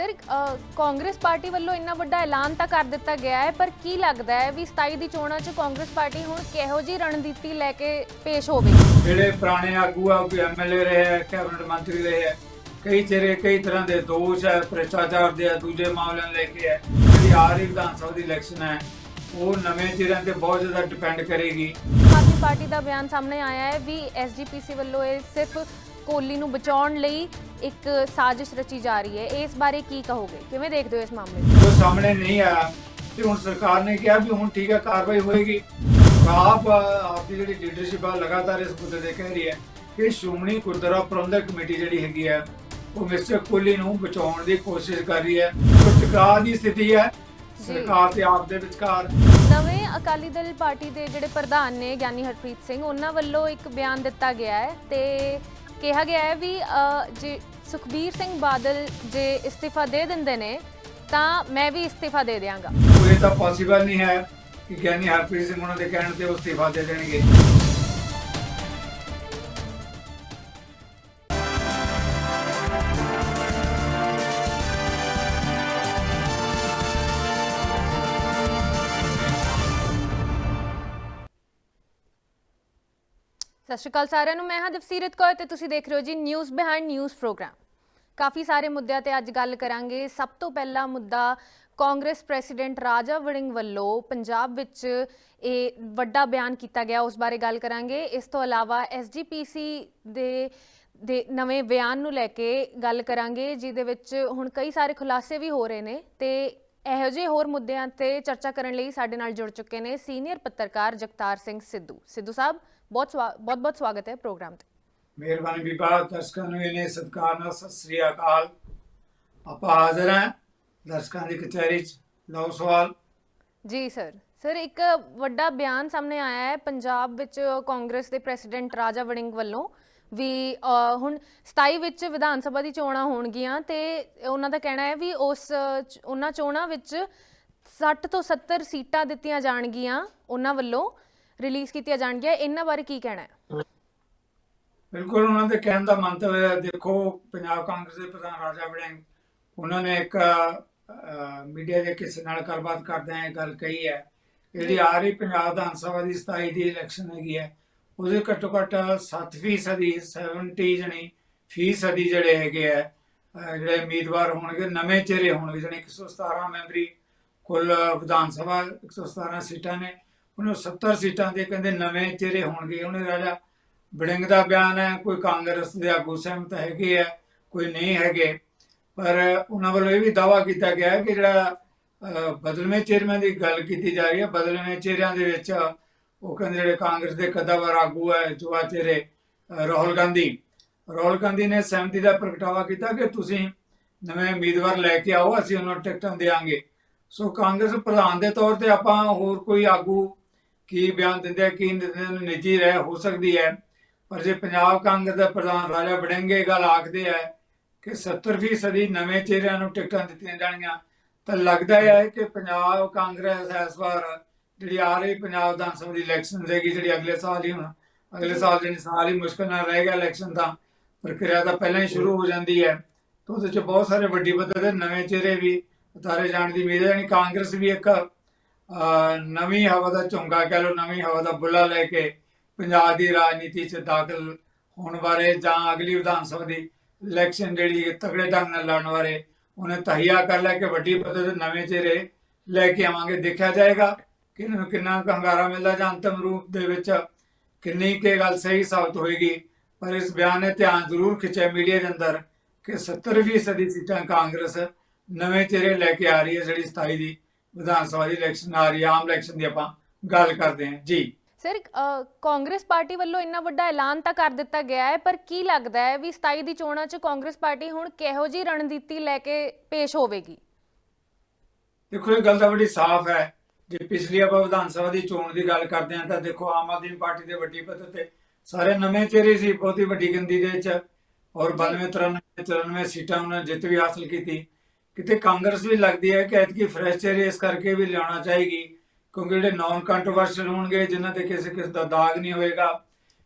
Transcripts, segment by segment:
Sir Congress party ਵੱਲੋਂ ਇੰਨਾ ਵੱਡਾ ਐਲਾਨ ਤਾਂ ਕਰ ਦਿੱਤਾ ਗਿਆ ਹੈ ਪਰ ਕੀ ਲੱਗਦਾ ਹੈ ਵੀ 27 ਦੀ ਚੋਣਾਂ 'ਚ ਕਾਂਗਰਸ ਪਾਰਟੀ ਹੁਣ ਕਿਹੋ ਜੀ ਰਣਨੀਤੀ ਲੈ ਕੇ ਪੇਸ਼ ਹੋਵੇਗੀ ਜਿਹੜੇ ਪੁਰਾਣੇ ਆਗੂ ਆ ਕੋਈ ਐਮਐਲਏ ਰਹੇ ਹੈ ਕੈਬਨਿਟ ਮੰਤਰੀ ਰਹੇ ਹੈ ਕਈ ਚਿਹਰੇ ਕਈ ਤਰ੍ਹਾਂ ਦੇ ਦੋਸ਼ ਹੈ ਭ੍ਰਿਸ਼ਟਾਚਾਰ ਦੇ ਦੂਜੇ ਮਾਮਲਿਆਂ ਲੈ ਕੇ ਹੈ ਜਿਹੜੀ ਆ ਰਹੀ ਵਿਧਾਨ ਸਭਾ ਦੀ ਇਲੈਕਸ਼ਨ ਹੈ ਉਹ ਨਵੇਂ ਚਿਹਰਿਆਂ ਤੇ ਬਹੁਤ ਜ਼ਿਆਦਾ ਡਿਪੈਂਡ ਕਰੇਗੀ। ਆਦਮੀ ਪਾਰਟੀ ਦਾ ਬਿਆਨ ਸਾਹਮਣੇ ਆਇਆ ਹੈ ਵੀ ਐਸਜੀਪੀਸੀ ਵੱਲੋਂ ਇਹ ਸਿਰਫ ਕੋਹਲੀ ਨੂੰ ਬਚਾਉਣ ਲਈ ਇੱਕ ਸਾਜ਼ਿਸ਼ ਰਚੀ ਜਾ ਰਹੀ ਹੈ। ਇਸ ਬਾਰੇ ਕੀ ਕਹੋਗੇ? ਕਿਵੇਂ ਦੇਖਦੇ ਹੋ ਇਸ ਮਾਮਲੇ ਨੂੰ? ਜੋ ਸਾਹਮਣੇ ਨਹੀਂ ਆਇਆ ਤੇ ਹੁਣ ਸਰਕਾਰ ਨੇ ਕਿਹਾ ਵੀ ਹੁਣ ਠੀਕ ਹੈ ਕਾਰਵਾਈ ਹੋਏਗੀ। ਆਪ ਆਪ ਦੀ ਜਿਹੜੀ ਲੀਡਰਸ਼ਿਪ ਆ ਲਗਾਤਾਰ ਇਸ ਮੁੱਦੇ ਤੇ ਕਹਿ ਰਹੀ ਹੈ ਕਿ ਸ਼੍ਰੋਮਣੀ ਗੁਰਦੁਆਰਾ ਪ੍ਰਬੰਧਕ ਕਮੇਟੀ ਜਿਹੜੀ ਹੈਗੀ ਹੈ ਉਹ ਮਿਸਟਰ ਕੋਹਲੀ ਨੂੰ ਬਚਾਉਣ ਦੀ ਕੋਸ਼ਿਸ਼ ਕਰ ਰਹੀ ਹੈ। ਟਕਰਾਅ ਦੀ ਸਥਿਤੀ ਹੈ ਸਰਕਾਰ ਤੇ ਆਪ ਦੇ ਵਿਚਕਾਰ। ਨਵੇਂ ਅਕਾਲੀ ਦਲ ਪਾਰਟੀ ਦੇ ਜਿਹੜੇ ਪ੍ਰਧਾਨ ਨੇ ਗਿਆਨੀ ਹਰਪ੍ਰੀਤ ਸਿੰਘ ਉਹਨਾਂ ਵੱਲੋਂ ਇੱਕ ਬਿਆਨ ਦਿੱਤਾ ਗਿਆ ਹੈ ਤੇ ਕਿਹਾ ਗਿਆ ਹੈ ਵੀ ਜੇ ਸੁਖਬੀਰ ਸਿੰਘ ਬਾਦਲ ਜੇ ਇਸਤੀਫਾ ਦੇ ਦਿੰਦੇ ਨੇ, ਤਾਂ ਮੈਂ ਵੀ ਇਸਤੀਫਾ ਦੇ ਦਿਆਂਗਾ। ਇਹ ਤਾਂ ਪੋਸੀਬਲ ਨਹੀਂ ਹੈ ਕਿ ਗਿਆਨੀ ਹਰਪ੍ਰੀਤ ਸਿੰਘ ਉਹਨਾਂ ਦੇ ਕਹਿਣ ਤੇ ਉਹ ਅਸਤੀਫਾ ਦੇ ਦੇਣਗੇ। ਸਤਿ ਸ਼੍ਰੀ ਅਕਾਲ ਸਾਰਿਆਂ ਨੂੰ, ਮੈਂ ਹਾਂ ਦਫਸੀਰਤ ਕੌਰ ਤੇ ਤੁਸੀਂ ਦੇਖ ਰਹੇ ਹੋ Zee news behind news program ਕਾਫੀ ਸਾਰੇ ਮੁੱਦਿਆਂ ਤੇ ਅੱਜ ਗੱਲ ਕਰਾਂਗੇ। ਸਭ ਤੋਂ ਪਹਿਲਾ ਮੁੱਦਾ ਕਾਂਗਰਸ ਪ੍ਰੈਸੀਡੈਂਟ ਰਾਜਾ ਵੜਿੰਗ ਵੱਲੋਂ ਪੰਜਾਬ ਵਿੱਚ ਇਹ ਵੱਡਾ ਬਿਆਨ ਕੀਤਾ ਗਿਆ, ਉਸ ਬਾਰੇ ਗੱਲ ਕਰਾਂਗੇ। ਇਸ ਤੋਂ ਇਲਾਵਾ ਐਸਜੀਪੀਸੀ ਦੇ ਦੇ ਨਵੇਂ ਬਿਆਨ ਨੂੰ ਲੈ ਕੇ ਗੱਲ ਕਰਾਂਗੇ, ਜਿਹਦੇ ਵਿੱਚ ਹੁਣ ਕਈ ਸਾਰੇ ਖੁਲਾਸੇ ਵੀ ਹੋ ਰਹੇ ਨੇ ਤੇ ਇਹੋ ਜਿਹੇ ਹੋਰ ਮੁੱਦਿਆਂ ਤੇ ਚਰਚਾ ਕਰਨ ਲਈ ਸਾਡੇ ਨਾਲ ਜੁੜ ਚੁੱਕੇ ਨੇ ਸੀਨੀਅਰ ਪੱਤਰਕਾਰ ਜਗਤਾਰ ਸਿੰਘ ਸਿੱਧੂ। ਸਿੱਧੂ ਸਾਹਿਬ ਬਹੁਤ ਬਹੁਤ ਬਹੁਤ ਸਵਾਗਤ ਹੈ ਪ੍ਰੋਗਰਾਮ ਤੇ। ਮਿਹਰਬਾਨੀ ਬੀਬਾ ਦਰਸ਼ਕਾਂ ਨੂੰ ਇਹਨੇ ਸਤਿਕਾਰ ਨਾਲ ਸਤਿ ਸ੍ਰੀ ਅਕਾਲ। ਆਪਾਂ ਹਾਜ਼ਰ ਹਾਂ ਦਰਸ਼ਕਾਂ ਦੀ ਕਚਹਿਰੀ 'ਚ। ਲਓ ਸਵਾਲ। ਜੀ ਸਰ। ਸਰ ਇੱਕ ਵੱਡਾ ਬਿਆਨ ਸਾਹਮਣੇ ਆਇਆ ਹੈ ਪੰਜਾਬ ਵਿੱਚ ਕਾਂਗਰਸ ਦੇ ਪ੍ਰੈਸੀਡੈਂਟ ਰਾਜਾ ਵੜਿੰਗ ਵੱਲੋਂ ਵੀ ਹੁਣ 27 ਵਿੱਚ ਵਿਧਾਨ ਸਭਾ ਦੀ ਚੋਣਾਂ ਹੋਣਗੀਆਂ ਤੇ ਉਹਨਾਂ ਦਾ ਕਹਿਣਾ ਹੈ ਵੀ ਉਸ ਉਹਨਾਂ ਚੋਣਾਂ ਵਿੱਚ 60 ਤੋਂ 70 ਸੀਟਾਂ ਦਿੱਤੀਆਂ ਜਾਣਗੀਆਂ ਉਹਨਾਂ ਵੱਲੋਂ। ਰਿਲੀਜ਼ ਕੀਤੀਆਂ ਜਾਣਗੀਆਂ ਇਹਨਾਂ ਬਾਰੇ ਕੀ ਕਹਿਣਾ ਹੈ? ਬਿਲਕੁਲ ਉਹਨਾਂ ਦੇ ਕਹਿਣ ਦਾ ਮੰਤਵ ਹੈ ਦੇਖੋ ਪੰਜਾਬ ਕਾਂਗਰਸ ਦੇ ਪ੍ਰਧਾਨ ਰਾਜਾ ਵੜਿੰਗ ਉਹਨਾਂ ਨੇ ਇੱਕ ਮੀਡੀਆ ਦੇ ਕਿਸੇ ਨਾਲ ਗੱਲਬਾਤ ਕਰਦਿਆਂ ਇਹ ਗੱਲ ਕਹੀ ਹੈ ਜਿਹੜੀ ਆ ਰਹੀ ਪੰਜਾਬ ਵਿਧਾਨ ਸਭਾ ਦੀ 27 ਦੀ ਇਲੈਕਸ਼ਨ ਹੈਗੀ ਹੈ ਉਹਦੇ ਘੱਟੋ ਘੱਟ 7% ਦੀ 70 ਜਣੀ ਫੀਸਦੀ ਜਿਹੜੇ ਹੈਗੇ ਆ ਜਿਹੜੇ ਉਮੀਦਵਾਰ ਹੋਣਗੇ ਨਵੇਂ ਚਿਹਰੇ ਹੋਣਗੇ ਜਿਹੜੇ 117 ਮੈਂਬਰੀ ਕੁੱਲ ਵਿਧਾਨ ਸਭਾ 117 ਸੀਟਾਂ ਨੇ ਉਹਨਾਂ 70 ਸੀਟਾਂ ਦੇ ਕਹਿੰਦੇ ਨਵੇਂ ਚਿਹਰੇ ਹੋਣਗੇ। ਉਹਨੇ ਰਾਜਾ ਬੜਿੰਗ ਦਾ ਬਿਆਨ ਹੈ ਕੋਈ ਕਾਂਗਰਸ ਦੇ ਆਗੂ ਸਹਿਮਤ ਹੈਗੇ ਆ ਕੋਈ ਨਹੀਂ ਹੈਗੇ। ਪਰ ਉਹਨਾਂ ਵੱਲੋਂ ਇਹ ਵੀ ਦਾਵਾ ਕੀਤਾ ਗਿਆ ਹੈ ਕਿ ਜਿਹੜਾ ਅਹ, ਬਦਲਵੇਂ ਚੇਅਰਮੈਨ ਦੀ ਗੱਲ ਕੀਤੀ ਜਾ ਰਹੀ ਹੈ ਬਦਲਵੇਂ ਚਿਹਰਿਆਂ ਦੇ ਵਿੱਚ ਉਹ ਕਹਿੰਦੇ ਜਿਹੜੇ ਕਾਂਗਰਸ ਦੇ ਕਦਾਵਰ ਆਗੂ ਹੈ ਜੁਆ ਚਿਹਰੇ ਰਾਹੁਲ ਗਾਂਧੀ। ਰਾਹੁਲ ਗਾਂਧੀ ਨੇ ਸਹਿਮਤੀ ਦਾ ਪ੍ਰਗਟਾਵਾ ਕੀਤਾ ਕਿ ਤੁਸੀਂ ਨਵੇਂ ਉਮੀਦਵਾਰ ਲੈ ਕੇ ਆਓ ਅਸੀਂ ਉਹਨਾਂ ਨੂੰ ਟਿਕਟਾਂ ਦੇਵਾਂਗੇ ਸੋ ਕਾਂਗਰਸ ਪ੍ਰਧਾਨ ਦੇ ਤੌਰ ਤੇ ਆਪਾਂ ਹੋਰ ਕੋਈ ਆਗੂ ਕੀ ਬਿਆਨ ਦਿੰਦੇ ਆ ਨਿੱਜੀ ਰਹਿ ਹੋ ਸਕਦੀ ਹੈ। ਪਰ ਜੇ ਪੰਜਾਬ ਕਾਂਗਰਸ ਦਾ ਪ੍ਰਧਾਨ ਰਾਜਾ ਵੜਿੰਗ ਗੱਲ ਆਖਦੇ ਹੈ ਕਿ 70% ਨਵੇਂ ਚਿਹਰਿਆਂ ਨੂੰ ਟਿਕਟਾਂ ਦਿੱਤੀਆਂ ਜਾਣਗੀਆਂ ਤਾਂ ਲੱਗਦਾ ਹੈ ਕਿ ਪੰਜਾਬ ਕਾਂਗਰਸ ਇਸ ਵਾਰ ਜਿਹੜੀ ਆ ਰਹੀ ਪੰਜਾਬ ਵਿਧਾਨ ਸਭਾ ਦੀ ਇਲੈਕਸ਼ਨ ਰਹੇਗੀ, ਜਿਹੜੀ ਅਗਲੇ ਸਾਲ ਹੀ ਹੁਣ, ਅਗਲੇ ਸਾਲ ਜਿਹੜੀ ਸਾਲ ਹੀ ਮੁਸ਼ਕਲ ਨਾਲ ਰਹਿ ਗਿਆ ਇਲੈਕਸ਼ਨ ਦਾ, ਪ੍ਰਕਿਰਿਆ ਤਾਂ ਪਹਿਲਾਂ ਹੀ ਸ਼ੁਰੂ ਹੋ ਜਾਂਦੀ ਹੈ। ਤਾਂ ਉਹਦੇ ਚ ਬਹੁਤ ਸਾਰੇ ਵੱਡੀ ਪੱਧਰ ਦੇ ਨਵੇਂ ਚਿਹਰੇ ਵੀ ਉਤਾਰੇ ਜਾਣ ਦੀ ਉਮੀਦ ਹੈ, ਯਾਨੀ ਕਾਂਗਰਸ ਵੀ ਇੱਕ ਨਵੀਂ ਹਵਾ ਦਾ ਝੋਂਗਾ ਕਹਿ ਲਓ, ਨਵੀਂ ਹਵਾ ਦਾ ਬੁੱਲਾ ਲੈ ਕੇ ਪੰਜਾਬ ਦੀ ਰਾਜਨੀਤੀ 'ਚ ਦਾਖਲ ਹੋਣ ਬਾਰੇ ਜਾਂ ਅਗਲੀ ਵਿਧਾਨ ਸਭਾ ਦੀ ਇਲੈਕਸ਼ਨ ਜਿਹੜੀ ਤਗੜੇ ਢੰਗ ਨਾਲ ਲੜਨ ਬਾਰੇ ਉਹਨੇ ਤਹੀਆ ਕਰ ਲਿਆ ਕਿ ਵੱਡੀ ਪੱਧਰ ਦੇ ਨਵੇਂ ਚਿਹਰੇ ਲੈ ਕੇ ਆਵਾਂਗੇ। ਦੇਖਿਆ ਜਾਏਗਾ ਕਿ ਇਹਨਾਂ ਨੂੰ ਕਿੰਨਾ ਕੁ ਹੰਗਾਰਾ ਮਿਲਦਾ ਜਾਂ ਅੰਤਮ ਰੂਪ ਦੇ ਵਿੱਚ ਕਿੰਨੀ ਕੁ ਗੱਲ ਸਹੀ ਸਾਬਤ ਹੋਏਗੀ। ਪਰ ਇਸ ਬਿਆਨ ਨੇ ਧਿਆਨ ਜ਼ਰੂਰ ਖਿੱਚਿਆ ਮੀਡੀਆ ਦੇ ਅੰਦਰ ਕਿ 70% ਸੀਟਾਂ ਕਾਂਗਰਸ ਨਵੇਂ ਚਿਹਰੇ ਲੈ ਕੇ ਆ ਰਹੀ ਹੈ, ਜਿਹੜੀ 27 ਦੀ ਵਿਧਾਨ ਸਭਾ ਦੀ ਇਲੈਕਸ਼ਨ ਆ ਰਹੀ ਹੈ ਆਮ ਇਲੈਕਸ਼ਨ ਦੀ ਆਪਾਂ ਗੱਲ ਕਰਦੇ ਹਾਂ। ਜੀ। ਸਰ ਕਾਂਗਰਸ ਪਾਰਟੀ ਵੱਲੋਂ ਇੰਨਾ ਵੱਡਾ ਐਲਾਨ ਤਾਂ ਕਰ ਦਿੱਤਾ ਗਿਆ ਹੈ ਪਰ ਕੀ ਲੱਗਦਾ ਹੈ ਵੀ 27 ਦੀ ਚੋਣਾਂ 'ਚ ਕਾਂਗਰਸ ਪਾਰਟੀ ਹੁਣ ਕਿਹੋ ਜੀ ਰਣਨੀਤੀ ਲੈ ਕੇ ਪੇਸ਼ ਹੋਵੇਗੀ? ਦੇਖੋ ਇਹ ਗੱਲ ਤਾਂ ਬੜੀ ਸਾਫ਼ ਹੈ। ਜੇ ਪਿਛਲੀ ਆਪਾਂ ਵਿਧਾਨ ਸਭਾ ਦੀ ਚੋਣ ਦੀ ਗੱਲ ਕਰਦੇ ਹਾਂ ਤਾਂ ਦੇਖੋ ਆਮ ਆਦਮੀ ਪਾਰਟੀ ਦੇ ਵੱਡੀ ਪੱਧਰ ਤੇ ਸਾਰੇ ਨਵੇਂ ਚਿਹਰੇ ਸੀ ਬਹੁਤੀ ਵੱਡੀ ਗਿਣਤੀ ਦੇ ਵਿੱਚ ਔਰ 92 93 94 ਸੀਟਾਂ ਉਹਨਾਂ ਜਿੱਤ ਵੀ ਹਾਸਲ ਕੀਤੀ। ਕਿਤੇ ਕਾਂਗਰਸ ਵੀ ਲੱਗਦੀ ਹੈ ਕਿ ਐਤਕੀ ਫਰੈਸ਼ ਚਿਹਰੇ ਇਸ ਕਰਕੇ ਵੀ ਲਿਆਉਣਾ ਚਾਹੀਗੀ, ਕਿਉਂਕਿ ਜਿਹੜੇ ਨਾਨ ਕੰਟਰੋਵਰਸ਼ਲ ਹੋਣਗੇ, ਜਿਨ੍ਹਾਂ ਤੇ ਕਿਸੇ ਕਿਸ ਦਾ ਦਾਗ ਨਹੀਂ ਹੋਏਗਾ,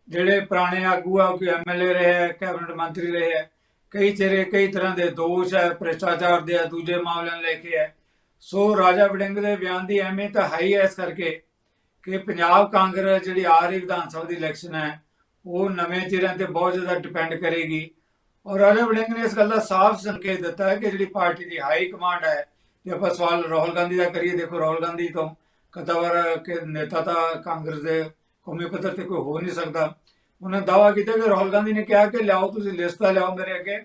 ਜਿਹੜੇ ਪੁਰਾਣੇ ਆਗੂ ਆ, ਕੋਈ ਐਮਐਲਏ ਰਹੇ ਹੈ, ਕੈਬਨਿਟ ਮੰਤਰੀ ਰਹੇ ਹੈ, ਕਈ ਚਿਹਰੇ ਕਈ ਤਰ੍ਹਾਂ ਦੇ ਦੋਸ਼ ਹੈ, ਭ੍ਰਿਸ਼ਟਾਚਾਰ ਦੇ ਹੈ ਦੂਜੇ ਮਾਮਲਿਆਂ ਨੂੰ ਲੈ ਕੇ ਹੈ। ਸੋ ਰਾਜਾ ਵੜਿੰਗ ਦੇ ਬਿਆਨ ਦੀ ਅਹਿਮੀਅਤ ਹਾਈ ਹੈ ਇਸ ਕਰਕੇ ਕਿ ਪੰਜਾਬ ਕਾਂਗਰਸ ਜਿਹੜੀ ਆ ਰਹੀ ਵਿਧਾਨ ਸਭਾ ਦੀ ਇਲੈਕਸ਼ਨ ਹੈ, ਉਹ ਨਵੇਂ ਚਿਹਰਿਆਂ ਤੇ ਬਹੁਤ ਜ਼ਿਆਦਾ ਡਿਪੈਂਡ ਕਰੇਗੀ। ਔਰ ਰਾਜਾ ਵੜਿੰਗ ਨੇ ਇਸ ਗੱਲ ਦਾ ਸਾਫ਼ ਸੰਕੇਤ ਦਿੱਤਾ ਹੈ ਕਿ ਜਿਹੜੀ ਪਾਰਟੀ ਦੀ ਹਾਈ ਕਮਾਂਡ ਹੈ ਜੇ ਆਪਾਂ ਸਵਾਲ ਰਾਹੁਲ ਗਾਂਧੀ ਦਾ ਕਰੀਏ ਦੇਖੋ ਰਾਹੁਲ ਗਾਂਧੀ ਤੋਂ ਕਤਵਰ ਕਿ ਨੇਤਾ ਤਾਂ ਕਾਂਗਰਸ ਦੇ ਕੌਮੀ ਪੱਧਰ ਤੇ ਕੋਈ ਹੋ ਨਹੀਂ ਸਕਦਾ। ਉਹਨੇ ਦਾਅਵਾ ਕੀਤਾ ਕਿ ਰਾਹੁਲ ਗਾਂਧੀ ਨੇ ਕਿਹਾ ਕਿ ਲਿਆਓ ਤੁਸੀਂ ਲਿਸਟਾਂ ਲਿਆਓ ਮੇਰੇ ਅੱਗੇ